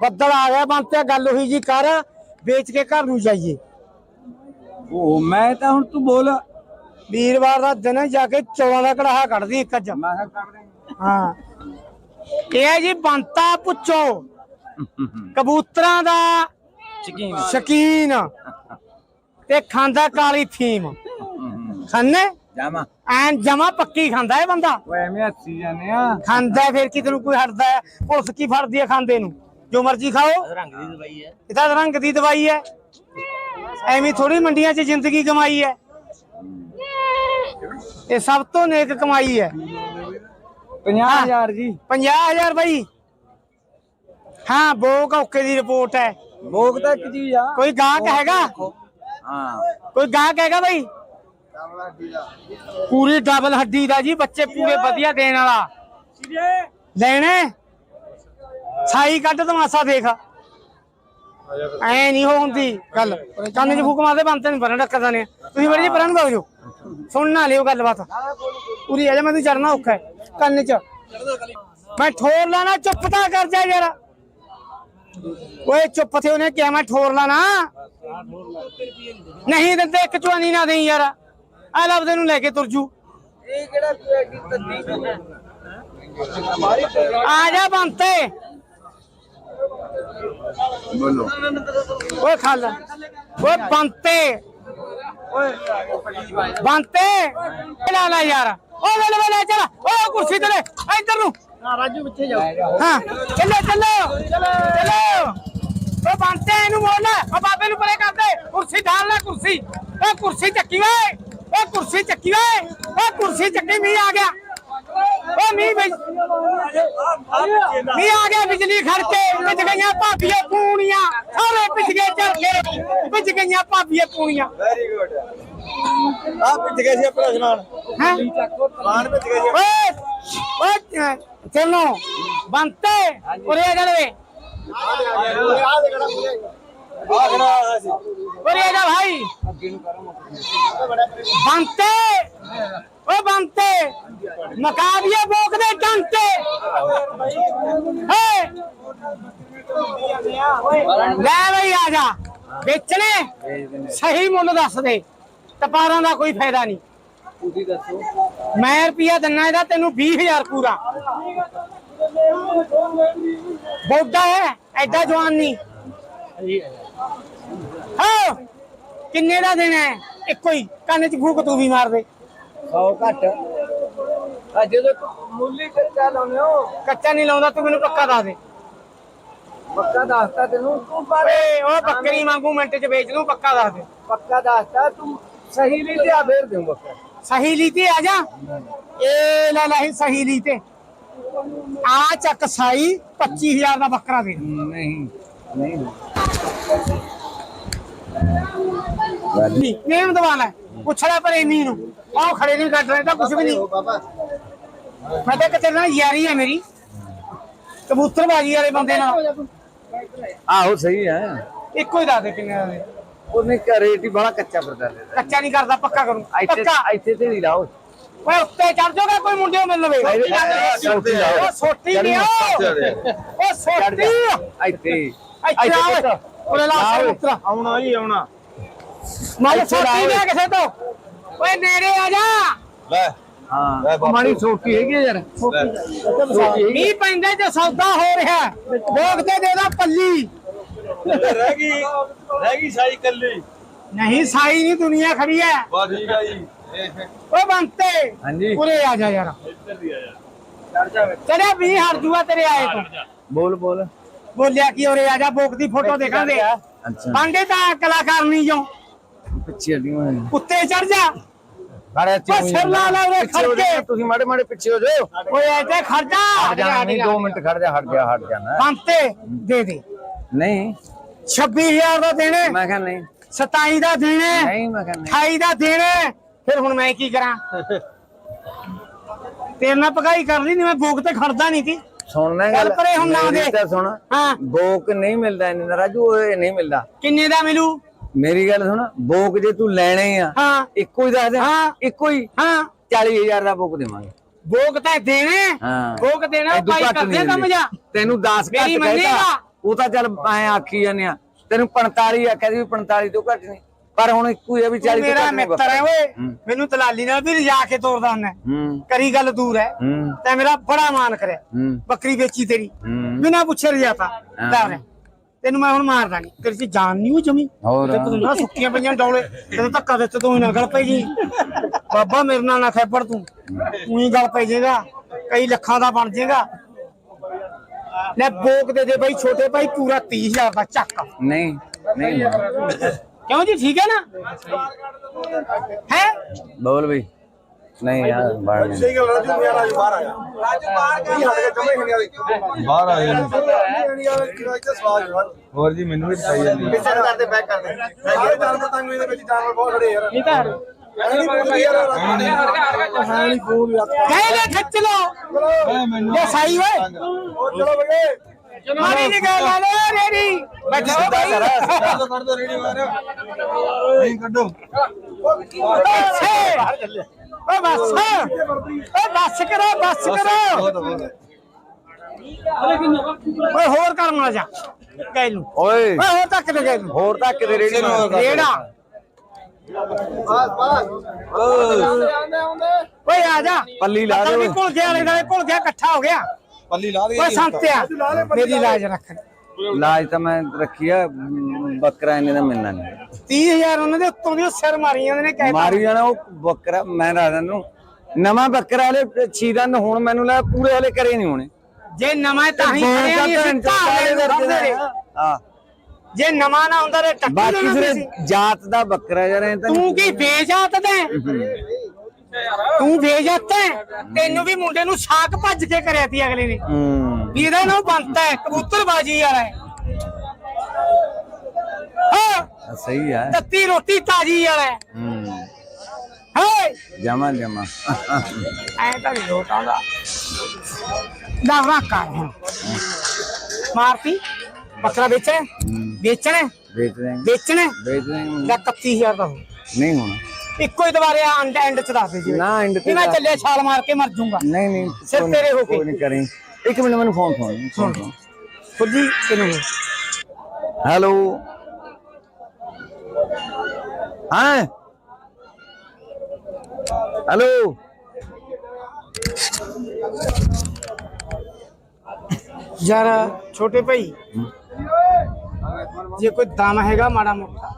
ਬੱਦਲ ਆ ਗਿਆ ਬੰਤੇ ਗੱਲ ਹੋਈ ਜੀ ਕਰ ਵੇਚ ਕੇ ਘਰ ਨੂੰ ਜਾਈਏ। ਉਹ ਮੈਂ ਤਾਂ ਹੁਣ ਤੂੰ ਬੋਲ। ਵੀਰਵਾਰ ਦਾ ਦਿਨ ਹੈ, ਜਾ ਕੇ ਚੌਲਾਂ ਦਾ ਕੜਾਹਾ ਕੱਢਦੀ ਇੱਕ ਅੱਜ। ਮੈਂ ਕਿਹਾ ਕਰ ਦੇ। ਹਾਂ। ਇਹ ਹੈ ਜੀ ਬੰਤਾ ਪੁੱਛੋ। ਕਬੂਤਰਾਂ ਦਾ ਚਕੀਨ ਸ਼ਕੀਨ ਤੇ ਖਾਂਦਾ ਕਾਲੀ ਥੀਮ। ਖਾਨੇ ਜਾਮਾ ਐਨ ਜਮਾ ਪੱਕੀ ਖਾਂਦਾ ਇਹ ਬੰਦਾ। ਓਏ ਐਵੇਂ ਹੱਸੀ ਜਾਂਦੇ ਆ। ਖਾਂਦਾ ਫਿਰ ਕਿਤੇ ਨੂੰ ਕੋਈ ਹਟਦਾ ਹੈ। ਪੁਲਿਸ ਕੀ ਫੜਦੀ ਹੈ ਖਾਂਦੇ ਨੂੰ? ਜੋ ਮਰਜ਼ੀ ਖਾਓ। ਰੰਗ ਦੀ ਦਵਾਈ ਹੈ। ਇਹ ਤਾਂ ਰੰਗ ਦੀ ਦਵਾਈ ਹੈ। ਐਵੇਂ ਥੋੜੀ ਮੰਡੀਆਂ 'ਚ ਜ਼ਿੰਦਗੀ ਕਮਾਈ ਹੈ। ਇਹ ਸਭ ਤੋਂ ਨੇਕ ਕਮਾਈ ਹੈ। 50000 ਜੀ। 50000 ਬਾਈ। ਹਾਂ ਬੋਕ ਓਕੇ ਦੀ ਰਿਪੋਰਟ ਹੈ। ਭੋਗ ਤਾਂ ਇੱਕ ਚੀਜ਼ ਆ। ਕੋਈ ਗਾਹਕ ਹੈਗਾ? ਹਾਂ। ਕੋਈ ਗਾਹਕ ਹੈਗਾ ਬਾਈ? ਪੂਰੀ ਡਬਲ ਹੱਡੀ ਦਾ ਜੀ ਬੱਚੇ ਪੂਰੇ ਵਧੀਆ ਦੇਣ ਵਾਲਾ। ਲੈਣੇ ਸਾਈ ਕੱਢ ਤਮਾਸਾ ਦੇਖ। ਐ ਨਹੀਂ ਹੁੰਦੀ ਗੱਲ। ਕੰਨ 'ਚ ਫੂਕ ਮਾਰਦੇ ਬੰਦ ਤੇ ਨਹੀਂ ਪਰਨ ਰੱਖਦਾ ਨੇ ਤੁਸੀਂ ਬੜੀ ਜੀ ਪਰਨ ਬਾਗ ਜੋ। ਸੁਣ ਨਾ ਲਿਓ ਗੱਲਬਾਤ। ਪੂਰੀ ਆ ਜਾ ਮੈਂ ਤੂੰ ਚੜਨਾ ਔਖਾ ਹੈ ਕੰਨ 'ਚ। ਮੈਂ ਠੋਰ ਲਾਣਾ ਚੁੱਪ ਤਾਂ ਕਰ ਜਾ ਯਾਰ। ਓਏ ਚੁੱਪ ਥੇ ਉਹਨੇ ਕਿਹਾ ਮੈਂ ਠੋਰ ਲਾਣਾ। ਨਹੀਂ ਦਿੰਦੇ ਇੱਕ ਚਵਾਨੀ ਨਾ ਦੇਈ ਯਾਰ। ਆ ਲੱਭਦੇ ਨੂੰ ਲੈ ਕੇ ਤੁਰ ਜੂ। ਇਹ ਕਿਹੜਾ ਕੋਈ ਐਡੀ ਤੱਦੀ ਆ ਜਾ ਬੰਤੇ ਬੋਲੋ। ਓਏ ਖਾਲ। ਓਏ ਬੰਤੇ। ਬੰਤੇ। ਲੈ ਲੈ ਯਾਰ। ਓ ਲੈ ਲੈ ਲੈ ਚਲ। ਓ ਕੁਰਸੀ ਤੇ ਲੈ। ਇੱਧਰ ਨੂੰ। ਰਾਜੂ ਪਿੱਛੇ ਜਾਓ। ਹਾਂ ਚੱਲੋ ਚੱਲੋ। ਚੱਲੋ। ਓ ਬੰਤੇ ਇਹਨੂੰ ਮੋੜ ਲੈ। ਓ ਬਾਬੇ ਨੂੰ ਪਰੇ ਕਰ ਦੇ। ਕੁਰਸੀ ਢਾਲ ਲੈ ਕੁਰਸੀ। ਓ ਕੁਰਸੀ ਚੱਕੀ ਓਏ। ਓ ਕੁਰਸੀ ਚੱਕੀ ਓਏ। ਓ ਕੁਰਸੀ ਚੱਕੀ ਮੀਂਹ ਆ ਗਿਆ। ਓ ਮੀਂਹ ਬਈ ਮੀਂਹ ਆ ਗਿਆ ਬਿਜਲੀ ਖੜਕੇ ਵਿੱਚ ਗਈਆਂ ਭਾਬੀਆਂ ਪੂਣੀਆਂ ਸਾਰੇ ਪਿੱਛ ਚੱਲ ਕੇ। ਵਿੱਚ ਗਈਆਂ ਭਾਬੀਆਂ ਪੂਣੀਆਂ। ਵੈਰੀ ਗੁੱਡ ਆ ਪਿੱਛ ਗਏ ਸੀ ਆਪਣਾ ਸਮਾਨ। ਹੈ? ਸਮਾਨ ਪਿੱਛ ਗਏ ਸੀ। ਓਏ ਓਏ ਚਲੋ ਬੰਤੇ ਉਰੇ ਆ ਜਾ ਵੇ। ਆ ਖੜਾ ਸੀ ਉਰੇ ਆ ਜਾ ਭਾਈ। ਬੰਤੇ। ਓ ਬੰਤੇ। ਮਕਾਬੀਏ ਬੋਕ ਦੇ ਹੇ। ਲੈ ਬਈ ਆ ਜਾ। ਵੇਚਣੇ। ਸਹੀ ਮੁੱਲ ਦੱਸ ਦੇ। ਤਪਾਰਾਂ ਦਾ ਕੋਈ ਫਾਇਦਾ ਨਹੀਂ। ਤੁਸੀਂ ਦੱਸੋ ਮੈਂ ਰੁਪਿਆ ਦਿੰਨਾ ਇਹਦਾ, ਤੈਨੂੰ 20000 ਪੂਰਾ। ਬੋਡਾ ਹੈ, ਐਡਾ ਜਵਾਨ ਨਹੀਂ। ਹਾਂ! ਕਿੰਨੇ ਦਾ ਦੇਣਾ ਹੈ? ਇੱਕੋ ਹੀ। ਕੰਨ 'ਚ ਫੂਕ ਤੂੰ ਵੀ ਮਾਰ ਦੇ। 100 ਘੱਟ। ਆ ਜਦੋਂ ਮੁੱਲੀ ਕੱਚਾ ਲਾਉਨੇ ਹੋ ਕੱਚਾ ਨਹੀਂ ਲਾਉਂਦਾ ਤੂੰ ਮੈਨੂੰ ਪੱਕਾ ਦੱਸ ਦੇ। ਪੱਕਾ ਦੱਸਤਾ ਤੈਨੂੰ। ਤੂੰ ਪਰ ਓਏ ਉਹ ਬੱਕਰੀ ਵਾਂਗੂ ਮਿੰਟ 'ਚ ਵੇਚ ਦੂੰ ਪੱਕਾ ਦੱਸ ਦੇ। ਪੱਕਾ ਦੱਸਤਾ। ਤੂੰ ਸਹੀ ਲਈ ਤੇ ਆ ਫੇਰ ਦੇਉਂ ਬੱਕਾ ਸਹੀ ਲਈ ਤੇ ਆ ਜਾ। ਇਹ ਲੈ ਲੈ ਸਹੀ ਲਈ ਤੇ ਆ ਚੱਕ ਸਾਈ 25000 ਦਾ ਬੱਕਰਾ ਦੇ। ਨਹੀਂ। ਨਹੀਂ। ਨੇਮ ਦਵਾਨਾ ਪੁੱਛਣਾ ਪਰ ਇੰਨੀ ਨੂੰ। ਆਹ ਖੜੇ ਨਹੀਂ ਕੱਢ ਰਹੇ ਤਾਂ ਕੁਝ ਵੀ ਨਹੀਂ। ਬਾਬਾ ਮੈਂ ਤਾਂ ਕਿਤੇ ਨਾਲ ਯਾਰੀ ਹੈ ਮੇਰੀ। ਕਬੂਤਰਬਾਜੀ ਵਾਲੇ ਬੰਦੇ ਨਾਲ। ਆਹੋ ਸਹੀ ਹੈ। ਇੱਕੋ ਹੀ ਦੱਸ ਦੇ ਕਿੰਨੇ ਦਾ ਉਹਨੇ ਕਾ ਰੇਟ ਹੀ ਬੜਾ ਕੱਚਾ ਫਿਰਦਾ ਲੈ ਕੱਚਾ ਨਹੀਂ ਕਰਦਾ ਪੱਕਾ ਕਰੂੰ। ਇੱਥੇ ਪੱਕਾ। ਇੱਥੇ ਤੇ ਨਹੀਂ ਲਾਓ। ਓਏ ਉੱਤੇ ਚੜ ਜਾਓਗਾ ਕੋਈ ਮੁੰਡੇ ਮਿਲ ਲਵੇ ਸੋਟੀ ਲਾਓ। ਉਹ ਸੋਟੀ ਨਹੀਂ ਉਹ ਸੋਟੀ। ਇੱਥੇ ਇੱਥੇ ਆਵੇ। ਉਹਨੇ ਲਾ ਸੇ ਪੁੱਤਰਾ ਆਉਣਾ ਹੀ ਆਉਣਾ। ਮਾਰੇ ਇੱਥੇ ਸੋਟੀ ਲਾਓ। ਲਿਆ ਕਿਸੇ ਤੋਂ ਓਏ ਨੇੜੇ ਆ ਜਾ। ਲੈ। ਹਾਂ। ਮਾੜੀ ਸੋਟੀ ਹੈਗੀ ਆ ਯਾਰ। ਮੀਂਹ ਪੈਂਦੇ ਤੇ ਸੌਦਾ ਹੋ ਰਿਹਾ। ਲੋਕ ਤੇ ਦੇ ਦਾ ਪੱਲੀ। ਰਹਿ ਗਈ। ਰਹਿ ਗਈ ਸਾਈ ਕੱਲੀ। ਨਹੀਂ ਸਾਈ ਨਹੀਂ ਦੁਨੀਆ ਖੜੀ ਹੈ ਬਾ ਠੀਕ ਆ ਜੀ। ਓ ਬੰਤੇ ਹਾਂਜੀ। ਉਰੇ ਆ ਜਾ ਯਾਰ। ਚੜ ਜਾ। ਤੇਰੇ ਵੀ ਹਰ ਜੂਆ ਤੇਰੇ ਆਏ ਤੋਂ। ਬੋਲ ਬੋਲ। ਬੋਲਿਆ ਕੀ ਉਰੇ ਆ ਜਾ ਬੋਕ ਦੀ ਫੋਟੋ ਦੇਖਾਂਗੇ। ਅੱਛਾ। ਬਾਂਡੇ ਤਾਂ ਕਲਾਕਾਰ ਨਹੀਂ ਜੋ ਪਿੱਛੇ ਹਟੀਆਂ ਉੱਤੇ ਚੜ ਜਾ। ਖੜੇ ਓ ਸਿਰ ਲਾ ਲਾ ਉਰੇ ਖੜ ਕੇ। ਤੁਸੀਂ ਮਾੜੇ ਮਾੜੇ ਪਿੱਛੇ ਹੋ ਜਾਓ। ਓਏ ਐਤੇ ਖਰਚਾ ਹਟ ਜਾ ਨਹੀਂ 2 ਮਿੰਟ ਖੜ ਜਾ ਹਟ ਜਾ ਹਟ ਜਾਣਾ। ਬੰਤੇ ਦੇ ਦੇ। ਨਹੀਂ। 26000 ਦਾ ਦੇਣੇ। ਮੈਂ ਕਿਹਾ ਨਹੀਂ। 27 ਦਾ ਦੇਣੇ। ਨਹੀਂ ਮੈਂ ਕਿਹਾ ਨਹੀਂ। 28 ਦਾ ਦੇਣੇ। ਫਿਰ ਹੁਣ ਮੈਂ ਕੀ ਕਰਾਂ? ਤੇਰੇ ਨਾਲ ਪਕਾਈ ਕਰ ਲਈ ਨਹੀਂ ਮੈਂ ਬੋਕ ਤੇ ਖੜਦਾ ਨਹੀਂ ਸੀ। ਸੁਣਨਾ ਚੱਲ ਪਰੇ ਹੁਣ ਨਾ ਮੇਰੀ ਦੇ। ਤਾਂ ਸੁਣ। ਹਾਂ। ਬੋਕ ਨਹੀਂ ਮਿਲਦਾ ਇਹਨਾਂ ਰਾਜੂ ਇਹ ਨਹੀਂ ਮਿਲਦਾ। ਕਿੰਨੇ ਦਾ ਮਿਲੂ? ਮੇਰੀ ਗੱਲ ਸੁਣ ਬੋਕ ਜੇ ਤੂੰ ਲੈਣੇ ਆ ਹਾਂ। ਇੱਕੋ ਹੀ ਦੱਸ ਦੇ ਹਾਂ। ਇੱਕੋ ਹੀ। ਹਾਂ। 40000 ਦਾ ਬੋਕ ਦੇਵਾਂਗੇ। ਬੋਕ ਤਾਂ ਦੇਣੇ। ਹਾਂ। ਬੋਕ ਦੇਣਾ ਭਾਈ ਘੱਟ ਕਰਦੇ ਨਹੀਂ ਕੰਮ ਦਿੰਦੇ। ਜਾ। ਤੈਨੂੰ 10 ਮੇਰੀ ਘੱਟ ਮੰਨੇਗਾ ਕਹਿਤਾ ਉਹ ਤਾਂ ਚੱਲ ਐ ਆਖੀ ਜਾਂਦੇ ਆ। ਤੈਨੂੰ 45 ਆਖਿਆ ਸੀ ਵੀ 45 ਤੋਂ ਘੱਟ ਨਹੀਂ। ਪਰ ਹੁਣ ਇੱਕੋ ਹੀ ਆ ਵੀ 40 ਤੋਂ ਮੇਰਾ ਮਿੱਤਰ ਹੈ ਓਏ। ਮੈਨੂੰ ਦਲਾਲੀ ਨਾਲ ਵੀ ਰਜਾ ਕੇ ਤੋਰਦਾ ਹੁੰਦਾ। ਕਰੀ ਗੱਲ ਦੂਰ ਹੈ। ਤੈ ਮੇਰਾ ਬੜਾ ਮਾਨ ਕਰਿਆ। ਬੱਕਰੀ ਵੇਚੀ ਤੇਰੀ। ਬਿਨਾ ਪੁੱਛੇ ਰਜਾਤਾ ਹਾਂ। ਲੈ ਉਰੇ। ਤੈਨੂੰ ਮੈਂ ਹੁਣ ਮਾਰਦਾ ਨਹੀਂ ਤੇਰੀ ਚ ਜਾਨ ਨਹੀਂ ਉਹ ਜਮੀ। ਤੇ ਤੂੰ ਨਾ ਸੁੱਕੀਆਂ ਪਈਆਂ ਡੌਲੇ। ਤੈਨੂੰ ਧੱਕਾ ਦਿੱਤੇ ਤੂੰ ਹੀ ਨਾ ਗਲ ਪਈ ਜੀ ਬਾਬਾ ਮੇਰੇ ਨਾਲ ਨਾ ਖੈਪੜ ਤੂੰ। ਤੂੰ ਹੀ ਗਲ ਪਈ ਜੇਗਾ ਕਈ ਲੱਖਾਂ ਦਾ ਬਣ ਜੇਗਾ ਲੈ ਬੋਕ ਦੇ ਦੇ ਬਈ ਛੋਟੇ ਭਾਈ ਪੂਰਾ 30000 ਦਾ ਚੱਕ। ਨਹੀਂ ਨਹੀਂ। ਕਿਉਂ ਜੀ ਠੀਕ ਹੈ ਨਾ ਹੈ ਬੋਲ ਬਈ ਨਹੀਂ ਯਾਰ ਬਾੜ ਨਹੀਂ ਬਾਹਰ ਆ ਗਏ ਹੋਰ ਜੀ ਮੈਨੂੰ ਵੀ ਦਿਖਾਈ ਜਾਂਦੀ ਹੈ ਕਰਦੇ ਬੈਕ ਕਰਦੇ ਸਾਰੇ ਜਾਨਵਰ ਤੰਗ ਇਹਦੇ ਵਿੱਚ ਜਾਨਵਰ ਬਹੁਤ ਖੜੇ ਯਾਰ ਨਹੀਂ ਤਾਂ ਕਹੇ ਲੈ ਖੱਚ ਲੋ ਮੈਨੂੰ ਇਹ ਸਾਈ ਓਏ ਚਲੋ ਬਗੇ ਮਾਰੀ ਨਿਕਾਲ ਲਾ ਲੈ ਰੇੜੀ। ਬੈਠੋ ਭਾਈ ਕਰ? ਦੋ ਰੇੜੀ ਮਾਰ। ਨਹੀਂ ਕੱਢੋ। ਅੱਛੇ ਓ ਬਸ। ਓ ਬਸ ਕਰੋ ਬਸ ਕਰੋ। ਬਹੁਤ ਬਹੁਤ ਓਏ ਹੋਰ ਕਰ ਮਾ ਜਾ। ਗਏ ਨੂੰ। ਓਏ। ਓਏ ਹੋਰ ਤੱਕ ਦੇ ਗਏ ਨੂੰ। ਹੋਰ ਤਾਂ ਕਿਤੇ ਰੇੜੀ ਨੂੰ ਰੇੜਾ। ਓਏ ਆ ਜਾ। ਪੱਲੀ ਲਾ ਦੇ ਓਏ। ਭੁੱਲ ਗਿਆ ਵਾਲੇ ਭੁੱਲ ਗਿਆ ਇਕੱਠਾ ਹੋ ਗਿਆ। ਪੱਲੀ ਲਾ ਦੇ ਓਏ ਸੰਤਿਆ ਮੇਰੀ ਲਾਜ ਰੱਖ ਲਾਜ ਤਾਂ ਮੈਂ ਰੱਖੀ ਆ ਬੱਕਰਾ ਇਹਨੇ ਦਾ ਮਿਲਣਾ ਨਹੀਂ। 30000 ਉਹਨਾਂ ਦੇ ਉੱਤੋਂ ਦੀ ਉਹ ਸਿਰ ਮਾਰੀ ਜਾਂਦੇ ਨੇ ਕਹਿ ਮਾਰੀ ਜਾਣਾ ਉਹ ਬੱਕਰਾ ਮੈਂ ਰਾਜਨ ਨੂੰ ਨਵਾਂ ਬੱਕਰਾ ਹਲੇ ਛੀ ਦੰਦ ਹੁਣ ਮੈਨੂੰ ਲੱਗਾ ਪੂਰੇ ਹਲੇ ਕਰੇ ਨਹੀਂ ਹੋਣੇ। ਜੇ ਨਵਾਂ ਤਾਂ ਹੀ ਦਾ। ਹਾਂ। ਜੇ ਨਵਾਂ ਨਾ ਹੁੰਦਾ ਤੇ ਟੱਕੀ ਬਾਕੀ ਸਿਰੇ ਜਾਤ ਦਾ ਬੱਕਰਾ ਯਾਰ ਐ ਤਾਂ ਤੂੰ ਕੀ ਬੇਜਾਤ ਦੇ ਤੂੰ ਬੇਜਾਤ ਹੈ? ਤੈਨੂੰ ਵੀ ਮੁੰਡੇ ਨੂੰ ਸਾਕ ਭੱਜ ਕੇ ਕਰਿਆ ਤੀ ਅਗਲੇ ਨੇ। ਹੂੰ। ਵੀ ਇਹਦਾ ਨਾਮ ਬੰਤਾ ਹੈ ਕਬੂਤਰਬਾਜੀ ਵਾਲਾ ਹੈ। ਹਾਂ। ਸਹੀ ਆ ਤੱਤੀ ਰੋਟੀ ਤਾਜੀ ਵਾਲਾ ਹੈ। ਹੂੰ। ਹੈ। ਜਮਾ ਜਮਾ। ਐ ਤਾਂ ਨਹੀਂ ਲੋਟ ਆਉਂਦਾ। ਦਾਵਰਾ ਕਰ। ਮਾਰਤੀ। ਬੱਕਰਾ ਵੇਚਣਾ ਵੇਚਣਾ ਵੇਚ ਰਹੇ ਵੇਚਣਾ ਵੇਚ ਰਹੇ ਲੈ 31000 ਦਾ ਹੋ ਨਹੀਂ ਹੋਣਾ। ਇੱਕੋ ਹੀ ਦੁਬਾਰੇ ਐਂਡ ਐਂਡ ਚ ਦੱਸ ਦੇ ਜੀ। ਨਾ ਐਂਡ ਵੀ ਮੈਂ ਚੱਲਿਆ ਛਾਲ ਮਾਰ ਕੇ ਮਰ ਜਾਊਂਗਾ। ਨਹੀਂ ਨਹੀਂ ਸਿਰ ਕੋਈ- ਤੇਰੇ ਹੋ ਕੇ। ਕੋਈ ਨਹੀਂ ਕਰੀ। ਇੱਕ ਮਿੰਟ ਮੈਨੂੰ ਫੋਨ ਫੋਨ ਫੋਨ ਫੋਨ ਖੁੱਲੀ ਕਿਨੂੰ? ਹੈਲੋ। ਹਾਂ? ਹੈਲੋ। ਯਾਰ ਛੋਟੇ ਭਾਈ। ਜੇ ਕੋਈ ਦਮ ਹੈਗਾ ਮਾੜਾ ਮੋਟਾ।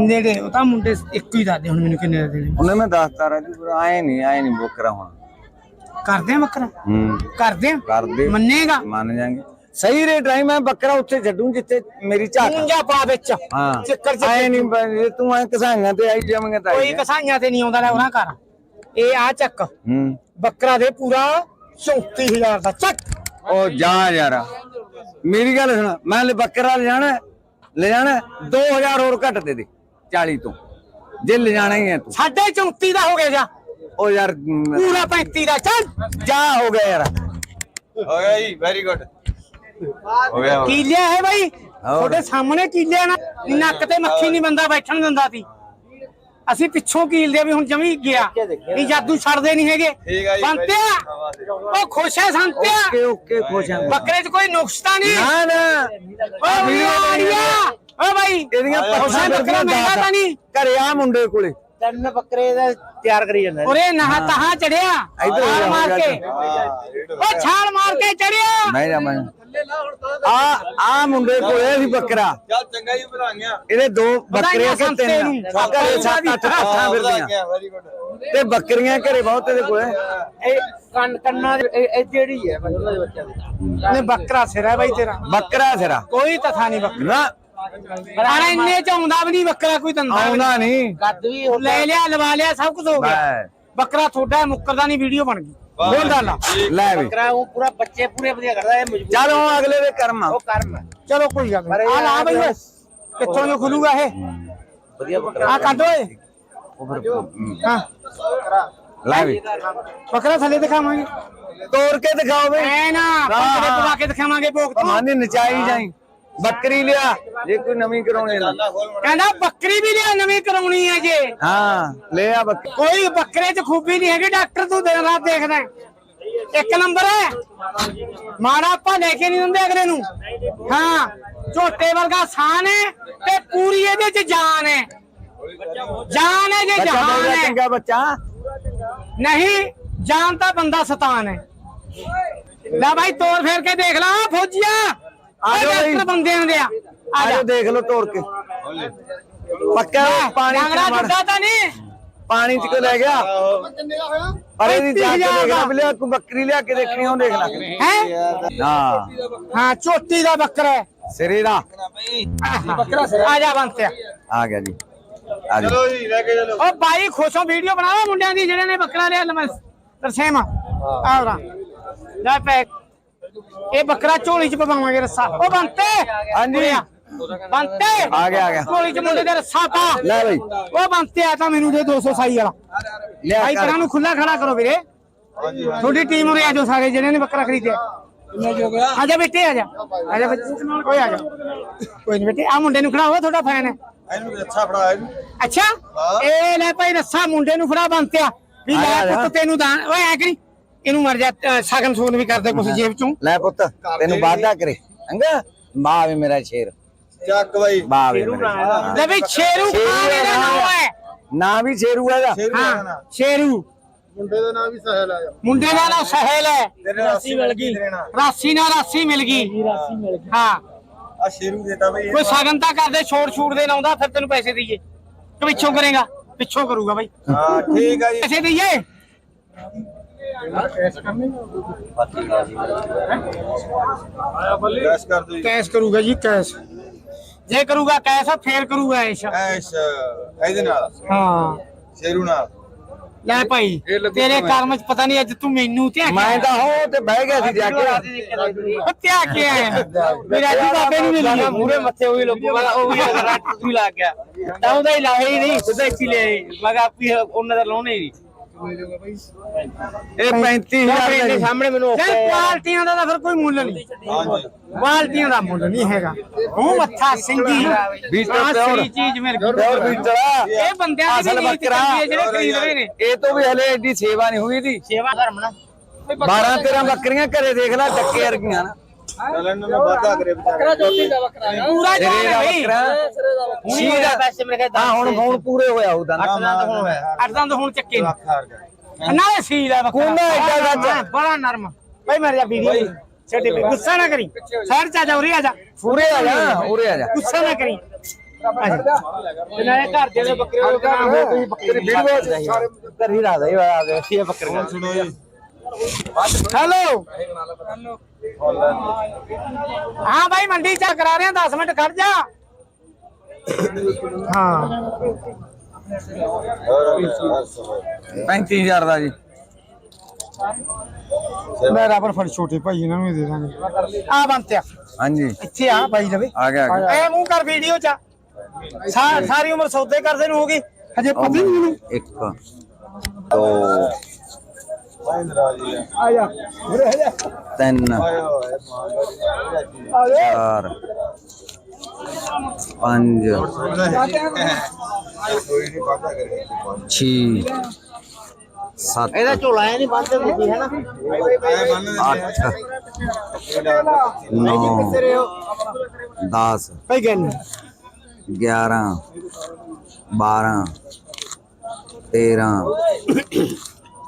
ਨੇੜੇ ਉਹ ਤਾਂ ਮੁੰਡੇ ਇੱਕੋ ਹੀ ਦੱਸਦੇ ਹੁਣ ਮੈਨੂੰ ਕਿੰਨੇ ਦਾ ਦੇਣੇ ਉਹਨੇ ਮੈਂ ਦੱਸਤਾ ਰਾਜੂ ਪਰ ਆਏ ਨਹੀਂ ਆਏ ਨਹੀਂ ਬੱਕਰਾ ਹੁਣ। ਕਰਦੇ ਆ ਬੱਕਰਾ ਹੂੰ। ਕਰਦੇ ਆ? ਕਰਦੇ। ਮੰਨੇਗਾ? ਮੰਨ ਜਾਾਂਗੇ ਸਹੀ ਰੇਟ ਆਈ ਮੈਂ ਬੱਕਰਾ ਉੱਥੇ ਛੱਡੂ ਜਿੱਥੇ ਮੇਰੀ ਝਾਕ। ਪੁੰਜਾ ਪਾ ਵਿੱਚ। ਹਾਂ। ਚੱਕਰ ਚ ਆਏ ਨਹੀਂ ਜੇ ਤੂੰ ਐ ਕਸਾਈਆਂ ਤੇ ਆਈ ਜਾਵਾਂਗੇ ਤਾਂ ਕੋਈ। ਕਸਾਈਆਂ ਤੇ ਨਹੀਂ ਆਉਂਦਾ ਲੈ ਉਹਨਾਂ ਘਰ। ਇਹ ਆ ਚੱਕ। ਹੂੰ। ਬੱਕਰਾ ਦੇ ਪੂਰਾ 34000 ਦਾ ਚੱਕ। ਉਹ ਜਾ ਯਾਰ। ਮੇਰੀ ਗੱਲ ਸੁਣ ਮੈਂ ਲੈ ਬੱਕਰਾ ਲੈ ਜਾਣਾ ਹੈ, ਲੈ ਜਾਣਾ ਹੈ, 2000 ਹੋਰ ਘੱਟ ਦੇ ਦੇ 40 ਤੋਂ। ਜੇ ਲੈ ਜਾਣਾ ਹੀ ਹੈ ਤੂੰ। ਸਾਢੇ 34 ਦਾ ਹੋ ਗਿਆ ਜਾ ਉਹ ਯਾਰ ਪੂਰਾ 35 ਦਾ ਚੱਲ। ਜਾ ਹੋ ਗਿਆ ਯਾਰ। ਹੋ ਗਿਆ ਜੀ ਵੈਰੀ ਗੁੱਡ ਹੋ ਗਿਆ। ਕੀ ਲਿਆ ਹੈ ਬਾਈ। ਤੁਹਾਡੇ ਸਾਹਮਣੇ ਕੀ ਲਿਆ ਨਾ ਨੱਕ ਤੇ ਮੱਖੀ ਨਹੀਂ ਬੰਦਾ ਬੈਠਣ ਦਿੰਦਾ ਸੀ। ਅਸੀਂ ਪਿੱਛੋਂ ਕੀਲਦੇ ਵੀ ਹੁਣ ਜਮੀ ਗਿਆ। ਇਹ ਜਾਦੂ ਛੱਡਦੇ ਨਹੀਂ ਹੈਗੇ। ਠੀਕ ਆ ਜੀ, ਸੰਤਿਆ ਉਹ ਖੁਸ਼ ਹੈ ਸੰਤਿਆ। ਓਕੇ ਓਕੇ ਖੁਸ਼ ਹਾਂ। ਬੱਕਰੇ 'ਚ ਕੋਈ ਨੁਕਸ ਤਾਂ ਨਹੀਂ? ਨਾ ਨਾ। ਓ ਵੀਰਿਆ ਓ ਬਾਈ ਇਹਦੀਆਂ ਪੱਠਾਂ ਬੱਕਰਾ ਮਹਿੰਗਾ ਤਾਂ ਨਹੀਂ? ਘਰੇ ਆ ਮੁੰਡੇ ਕੋਲੇ। ਤਿੰਨ ਬੱਕਰੇ ਦਾ ਤਿਆਰ ਕਰੀ ਜਾਂਦਾ ਉਰੇ ਨਹਾ ਤਹਾ ਚੜਿਆ। ਇੱਧਰ ਮਾਰ ਕੇ। ਓ ਛਾਲ ਮਾਰ ਕੇ ਚੜਿਆ। ਨਹੀਂ ਜਾ ਮੈਂ ਆ ਆ ਮੁੰਡੇ ਕੋਲੇ ਸੀ ਬੱਕਰਾ। ਚੱਲ ਚੰਗਾ ਜੀ ਵਧਾਈਆਂ ਇਹਦੇ ਦੋ ਬੱਕਰੇ ਸੰਤੇ ਤਿੰਨ ਨੂੰ। ਘਰੇ ਸੱਤ ਅੱਠ ਅੱਠਾਂ ਫਿਰਦੀਆਂ। ਤੇ ਬੱਕਰੀਆਂ ਘਰੇ ਬਹੁਤ ਇਹਦੇ ਕੋਲੇ। ਇਹ ਕੰਨ ਕੰਨਾਂ ਇਹ- ਜਿਹੜੀ ਹੈ ਨੇ ਬੱਕਰਾ ਸਿਰ ਹੈ ਬਾਈ ਤੇਰਾ। ਬੱਕਰਾ ਸਿਰਾ। ਕੋਈ ਤਥਾ ਨਹੀਂ ਬੱਕਰਾ। ਅਰੇ ਇੰਨੇ ਚ ਆਉਂਦਾ ਵੀ ਨਹੀਂ ਬੱਕਰਾ ਕੋਈ ਵੀ ਆਉਂਦਾ ਨਹੀਂ। ਵੀ ਲੈ ਲਿਆ ਲਵਾ ਲਿਆ ਸਭ ਕੁਝ ਹੋ ਗਿਆ। ਬੱਕਰਾ ਥੋੜਾ ਮੁੱਕਰਦਾ ਨਹੀਂ ਵੀਡੀਓ ਬਣ ਗਈ। ਡਾਲਾ ਲੈ। ਵੀ। ਬੱਕਰਾ ਉਹ ਪੂਰਾ ਬੱਚੇ ਪੂਰੇ ਵਧੀਆ ਕਰਦਾ ਇਹ ਮਜ਼ਬੂਤ ਚੱਲ ਹੁਣ ਅਗਲੇ ਦੇ ਕਰਮ ਆ। ਉਹ ਕਰਮ। ਚਲੋ ਕੋਈ ਗੱਲ ਨਹੀਂ। ਆ ਲਾ ਬਈ ਓਏ। ਕਿੱਥੋਂ ਜੋ ਖੁੱਲੂਗਾ ਇਹ? ਵਧੀਆ ਬੱਕਰਾ। ਆ ਕੱਢ ਓਏ। ਉਹ ਫਿਰ ਹਮ, ਹਾਂ। ਲੈ ਵੀ। ਬੱਕਰਾ ਥੱਲੇ ਦਿਖਾਵਾਂਗੇ। ਤੋੜ ਕੇ ਦਿਖਾਓ ਬਈ। ਐ ਨਾ ਕੇ ਦਿਖਾਵਾਂਗੇ ਭੋਗ ਤੋਂ। ਮਾਨੀ ਨਚਾਈ ਜਾਈ। ਬੱਕਰੀ ਲਿਆ। ਜੇ ਕੋਈ ਨਵੀਂ ਕਰਾਉਣੀ ਹੈ ਤਾਂ। ਕਹਿੰਦਾ ਬੱਕਰੀ ਵੀ ਲਿਆ ਨਵੀਂ ਕਰਾਉਣੀ ਹੈ ਜੇ। ਹਾਂ ਲੈ ਆ ਬੱਕਰੀ ਕੋਈ ਬੱਕਰੇ 'ਚ ਖੂਬੀ ਨਹੀਂ ਹੈਗੀ ਡਾਕਟਰ ਤੂੰ ਦਿਨ ਰਾਤ ਦੇਖਦਾ। ਇੱਕ ਨੰਬਰ ਹੈ। ਮਾੜਾ ਆਪਾਂ ਲੈ ਕੇ ਨਹੀਂ ਦਿੰਦੇ ਅਗਲੇ ਨੂੰ। ਹਾਂ ਝੋਟੇ ਵਰਗਾ ਸਾਨ ਹੈ ਤੇ ਪੂਰੀ ਇਹਦੇ ਚ ਜਾਨ ਹੈ। ਜਾਨ ਹੈ ਜੇ ਜਹਾਨ ਹੈ। ਚੰਗਾ ਬੱਚਾ। ਨਹੀਂ ਜਾਨ ਤਾਂ ਬੰਦਾ ਸਤਾਨ ਹੈ। ਲੈ ਭਾਈ ਤੋੜ ਫੇਰ ਕੇ ਦੇਖ ਲਾ। ਫੌਜੀਆ। ਆ ਜਾਓ ਬਈ। ਡਾਕਟਰ ਬੰਦਿਆਂ ਦੇ ਆ ਆ ਜਾ। ਆਜੋ ਦੇਖ ਲਓ ਤੋੜ ਕੇ। ਪੱਕਾ ਪਾਣੀ ਚ ਵੜ। ਜੁੱਡਾ ਤਾਂ ਨਹੀਂ। ਪਾਣੀ ਚ ਕੋ ਲੈ ਗਿਆ? ਪਰ ਇਹਦੀ ਜਾ ਕੇ 35,000 ਦੇਖ ਲੈ ਦਾ। ਬਿਲਿਆ ਕੋਈ ਬੱਕਰੀ ਲਿਆ ਕੇ ਦੇਖਣੀ ਉਹ ਦੇਖ ਲੈ। ਹੈ? ਹਾਂ ਹਾਂ ਝੋਟੀ ਦਾ ਬੱਕਰਾ ਹੈ। ਸਿਰੇ ਦਾ। ਆ ਜਾ ਬੰਤਿਆ ਆ। ਗਿਆ ਜੀ। ਆ ਜੀ ਚਲੋ ਜੀ ਲੈ ਕੇ ਚਲੋ। ਉਹ ਬਾਈ ਖੁਸ਼ੋਂ ਵੀਡੀਓ ਬਣਾਵਾ ਮੁੰਡਿਆਂ ਦੀ ਜਿਹੜੇ ਨੇ ਬੱਕਰਾ ਲਿਆ ਲਮਸ ਤਰਸੇਮ। ਆਉਰਾ ਲੈ ਪੈ ਇਹ ਬੱਕਰਾ ਝੋਲੀ ਚ ਪਵਾਵਾਂਗੇ ਰੱਸਾ। ਉਹ ਬੰਤੇ! ਹਾਂਜੀ। ਬੰਤੇ! ਆ ਗਿਆ ਆ ਗਿਆ। ਝੋਲੀ ਚ ਮੁੰਡੇ ਦੇ ਰੱਸਾ ਪਾ। ਲੈ ਬਈ। ਉਹ ਬੰਤੇ ਆ ਤਾਂ ਮੈਨੂੰ ਦੇ 200 ਸਾਈ ਵਾਲਾ। ਲਿਆ ਭਾਈ ਕਰ ਨੂੰ ਖੁੱਲਾ ਖੜਾ ਕਰੋ ਵੀਰੇ। ਤੁਹਾਡੀ ਟੀਮ ਉਰੇ ਆ ਜਾਓ ਸਾਰੇ ਜਿਹੜੇ ਨੇ ਬੱਕਰਾ ਖਰੀਦਿਆ। ਆ ਜਾ ਬੇਟੇ ਆ ਜਾ। ਆ ਜਾ ਕੋਈ ਆ ਜਾ। ਕੋਈ ਨਹੀਂ ਬੇਟੇ ਆ ਮੁੰਡੇ ਨੂੰ ਖੜਾਓ ਤੁਹਾਡਾ ਫੈਨ ਹੈ। ਇਹਨੂੰ ਅੱਛਾ ਫੜਾ ਇਹਨੂੰ। ਅੱਛਾ? ਇਹ ਲੈ ਭਾਈ ਰੱਸਾ ਮੁੰਡੇ ਨੂੰ ਫੜਾ ਬੰਤਿਆ। ਵੀ ਲੈ। ਪੁੱਤ ਤੈਨੂੰ ਦਾਨ ਓਏ ਐ ਕਰੀ। ਇਹਨੂੰ ਮਰ ਜਾ ਸ਼ਗਨ ਸੂਨ ਵੀ ਕਰਦੇ ਕੁਛ ਜੇਬ ਚੋਂ। ਲੈ ਪੁੱਤ ਤੈਨੂੰ ਵਾਅਦਾ ਕਰੇ ਚੰਗਾ? ਮਾਂ ਵੀ ਮੇਰਾ ਸ਼ੇਰ। ਚੱਕ ਬਾਈ। ਮਾਂ ਵੀ ਲੈ। ਵੀ ਸ਼ੇਰੂ ਖਾਨ ਇਹਦਾ ਦਾ ਨਾਮ ਹੈ। ਨਾ ਵੀ ਸ਼ੇਰੂ ਹੈਗਾ। ਹਾਂ ਸ਼ੇਰੂ। ਮੁੰਡੇ ਦਾ ਨਾਮ ਵੀ ਸਹਿਲ ਆ। ਮੁੰਡੇ ਦਾ ਨਾਮ ਸਹਿਲ ਹੈ। ਰਾਸੀ ਮਿਲ ਗਈ। ਰਾਸੀ ਨਾਲ ਰਾਸੀ ਮਿਲ ਗਈ। ਰਾਸੀ ਮਿਲ ਗਈ। ਹਾਂ। ਆ ਸ਼ੇਰੂ ਦੇਤਾ ਬਈ ਕੋਈ ਸ਼ਗਨ ਤਾਂ ਕਰਦੇ ਛੋੜ ਛੂੜ ਦੇ ਲਾਉਂਦਾ ਫਿਰ ਤੈਨੂੰ ਪੈਸੇ ਦਈਏ। ਕਿ ਪਿੱਛੋਂ ਕਰੇਗਾ। ਪਿੱਛੋਂ ਕਰੂਗਾ ਬਾਈ। ਹਾਂ ਠੀਕ ਆ ਜੀ। ਪੈਸੇ ਦਈਏ। ਕਰ ਜੀ ਕੈਸ਼ ਕਰੂਗਾ ਜੀ ਕੈਸ਼। ਜੇ ਕਰੂਗਾ ਕੈਸ਼ ਫੇਰ ਕਰੂਗਾ ਐਸ਼ ਐਸ਼ ਇਹਦੇ ਨਾਲ? ਹਾਂ। ਸ਼ੇਰੂ ਨਾਲ? ਲੈ ਭਾਈ ਤੇਰੇ ਕਰਮ ਚ ਪਤਾ ਨਹੀਂ ਅੱਜ ਤੂੰ ਮੈਨੂੰ ਤੇ ਮੈਂ ਤਾਂ ਹੋ ਤੇ ਬਹਿ ਗਿਆ ਸੀ ਜਾ ਕੇ। ਪੱਤਿਆ ਕੇ ਆਇਆ। ਮੇਰਾ ਜੀ ਬਾਬੇ ਨੂੰ ਮਿਲ ਗਿਆ ਮੂਰੇ ਮੱਥੇ ਉਹੀ ਲੱਗੂਗਾ ਉਹ ਵੀ ਰੱਟ ਤੂੰ ਲੱਗ ਗਿਆ। ਤਾਂ ਉਹਦਾ ਹੀ ਲਾਇਆ ਹੀ ਨਹੀਂ ਸਿੱਧਾ ਇੱਥੇ ਲੈ ਆਈ। ਮੈਂ ਕਿਹਾ ਆਪੀ ਉਹਨਾਂ ਦਾ ਲਾਉਣੇ ਹੀ ਨਹੀਂ। ਇਹ 35000 ਇਹਦੇ ਦਾ ਸਾਹਮਣੇ ਮੈਨੂੰ ਔਖਾ ਹੈ। ਕੁਆਲਟੀਆਂ ਦਾ ਤਾਂ ਫਿਰ ਕੋਈ ਮੁੱਲ ਨਹੀਂ। ਹਾਂਜੀ ਕੁਆਲਟੀਆਂ ਦਾ ਮੁੱਲ ਨਹੀਂ ਹੈਗਾ। ਉਹ ਮੱਥਾ ਸਿੰਘੀ ਆਹ ਪਿਓਰ। ਚੀਜ਼ ਮੇਰੇ ਕੋਲ। ਪਿਓਰ ਬੀਟੜਾ ਇਹ ਬੰਦਿਆਂ ਦੀ ਅਸਲ ਵੀ ਨੀਤ ਬੱਕਰਾ। ਕਰਦੀ ਹੈ ਜਿਹੜੇ ਖਰੀਦ ਰਹੇ ਨੇ। ਇਹ ਤੋਂ ਵੀ ਹਲੇ ਐਡੀ ਸੇਵਾ ਨਹੀਂ ਹੋਈ ਦੀ ਸੇਵਾ ਧਰਮ ਨਾ। 12 13 ਬੱਕਰੀਆਂ ਘਰੇ ਦੇਖ ਲੈ ਟੱਕੇ ਵਰਗੀਆਂ ਨਾ। ਚੱਲ ਇਹਨਾਂ ਨੇ ਵਾਦਾ ਕਰੇ ਵਿਚਾਰੇ। ਪੂਰਾ ਜਾਨ ਸਿਰੇ ਦਾ ਹੈ ਬਈ ਬੱਕਰਾ ਸੀ ਦਾ ਪੈਸੇ ਮੇਰੇ ਕੋਲ ਹਾਂ ਹੁਣ ਹੁਣ ਪੂਰੇ ਹੋਇਆ ਉਹਦਾ ਅੱਠ ਦੰਦ ਹੁਣ ਹੋਇਆ। ਅੱਠ ਦੰਦ ਹੁਣ ਚੱਕੇ ਨੇ। ਲੱਖ ਹਾਰ ਗਿਆ ਨਾ ਸੀ ਦਾ ਬੱਕਰਾ ਕੋਨਾ ਸੱਚ। ਨਰਮ, ਬੜਾ ਨਰਮ। ਭਾਈ ਮਰ ਜਾ ਵੀਡੀਓ ਛੱਡੇ ਪੇ ਗੁੱਸਾ ਨਾ ਕਰੀ। ਸਾਈਡ ਚ ਆ ਜਾ ਉਰੇ ਆ ਜਾ। ਪੂਰੇ ਆ ਜਾ ਉਰੇ ਆ ਜਾ। ਗੁੱਸਾ ਨਾ ਕਰੀ। ਨਾਲੇ ਘਰ ਦੇ ਬੱਕਰੇ ਉਹ ਕਰਾਂ ਹੋ ਤੁਸੀਂ ਬੱਕਰੇ ਵੀਡੀਓ ਕਰੀ ਰਾਦਾ ਹੀ ਆ ਗਿਆ ਸੀ ਬੱਕਰੀਆਂ। ਸੁਣੋ ਜੀ। ਹੈਲੋ। ਹਾਂ ਭਾਈ ਮੰਡੀ ਚ ਕਰਾ ਰਹੇ ਆ 10 ਮਿੰਟ ਖੜ ਜਾ। ਹਾਂ। 35000 ਦਾ ਜੀ। ਮੈਂ ਰਬਰ ਫੜ ਛੋਟੇ ਭਾਈ ਇਹਨਾਂ ਨੂੰ ਹੀ ਦੇ ਦਾਂਗੇ। ਆ ਬੰਤਿਆ। ਹਾਂਜੀ। ਇੱਥੇ ਆ ਭਾਈ ਲਵੇ। ਆ ਗਿਆ ਆ ਗਿਆ। ਐ ਮੂੰਹ ਕਰ ਵੀਡੀਓ ਚ। ਸਾ- ਸਾਰੀ ਉਮਰ ਸੌਦੇ ਕਰਦੇ ਨੂੰ ਹੋ ਗਈ ਹਜੇ ਪਤਾ ਨਹੀਂ ਮੈਨੂੰ। ਇੱਕ ਦੋ ਮਹਿੰਦਰਾ ਜੀ ਆ ਜਾ। ਤਿੰਨ। ਹੋਏ ਮਾਂ ਚਾਰ। ਪੰਜ। ਛੇ। ਸੱਤ। ਇਹਦਾ ਝੋਲਾ ਐ ਨਹੀਂ ਬੰਦ ਹੁੰਦੀ ਹੈ ਨਾ ਅੱਠ। ਨੌ। ਦਸ। ਭਾਈ ਗੱਲ ਗਿਆਰਾਂ। ਬਾਰਾਂ। ਤੇਰਾਂ।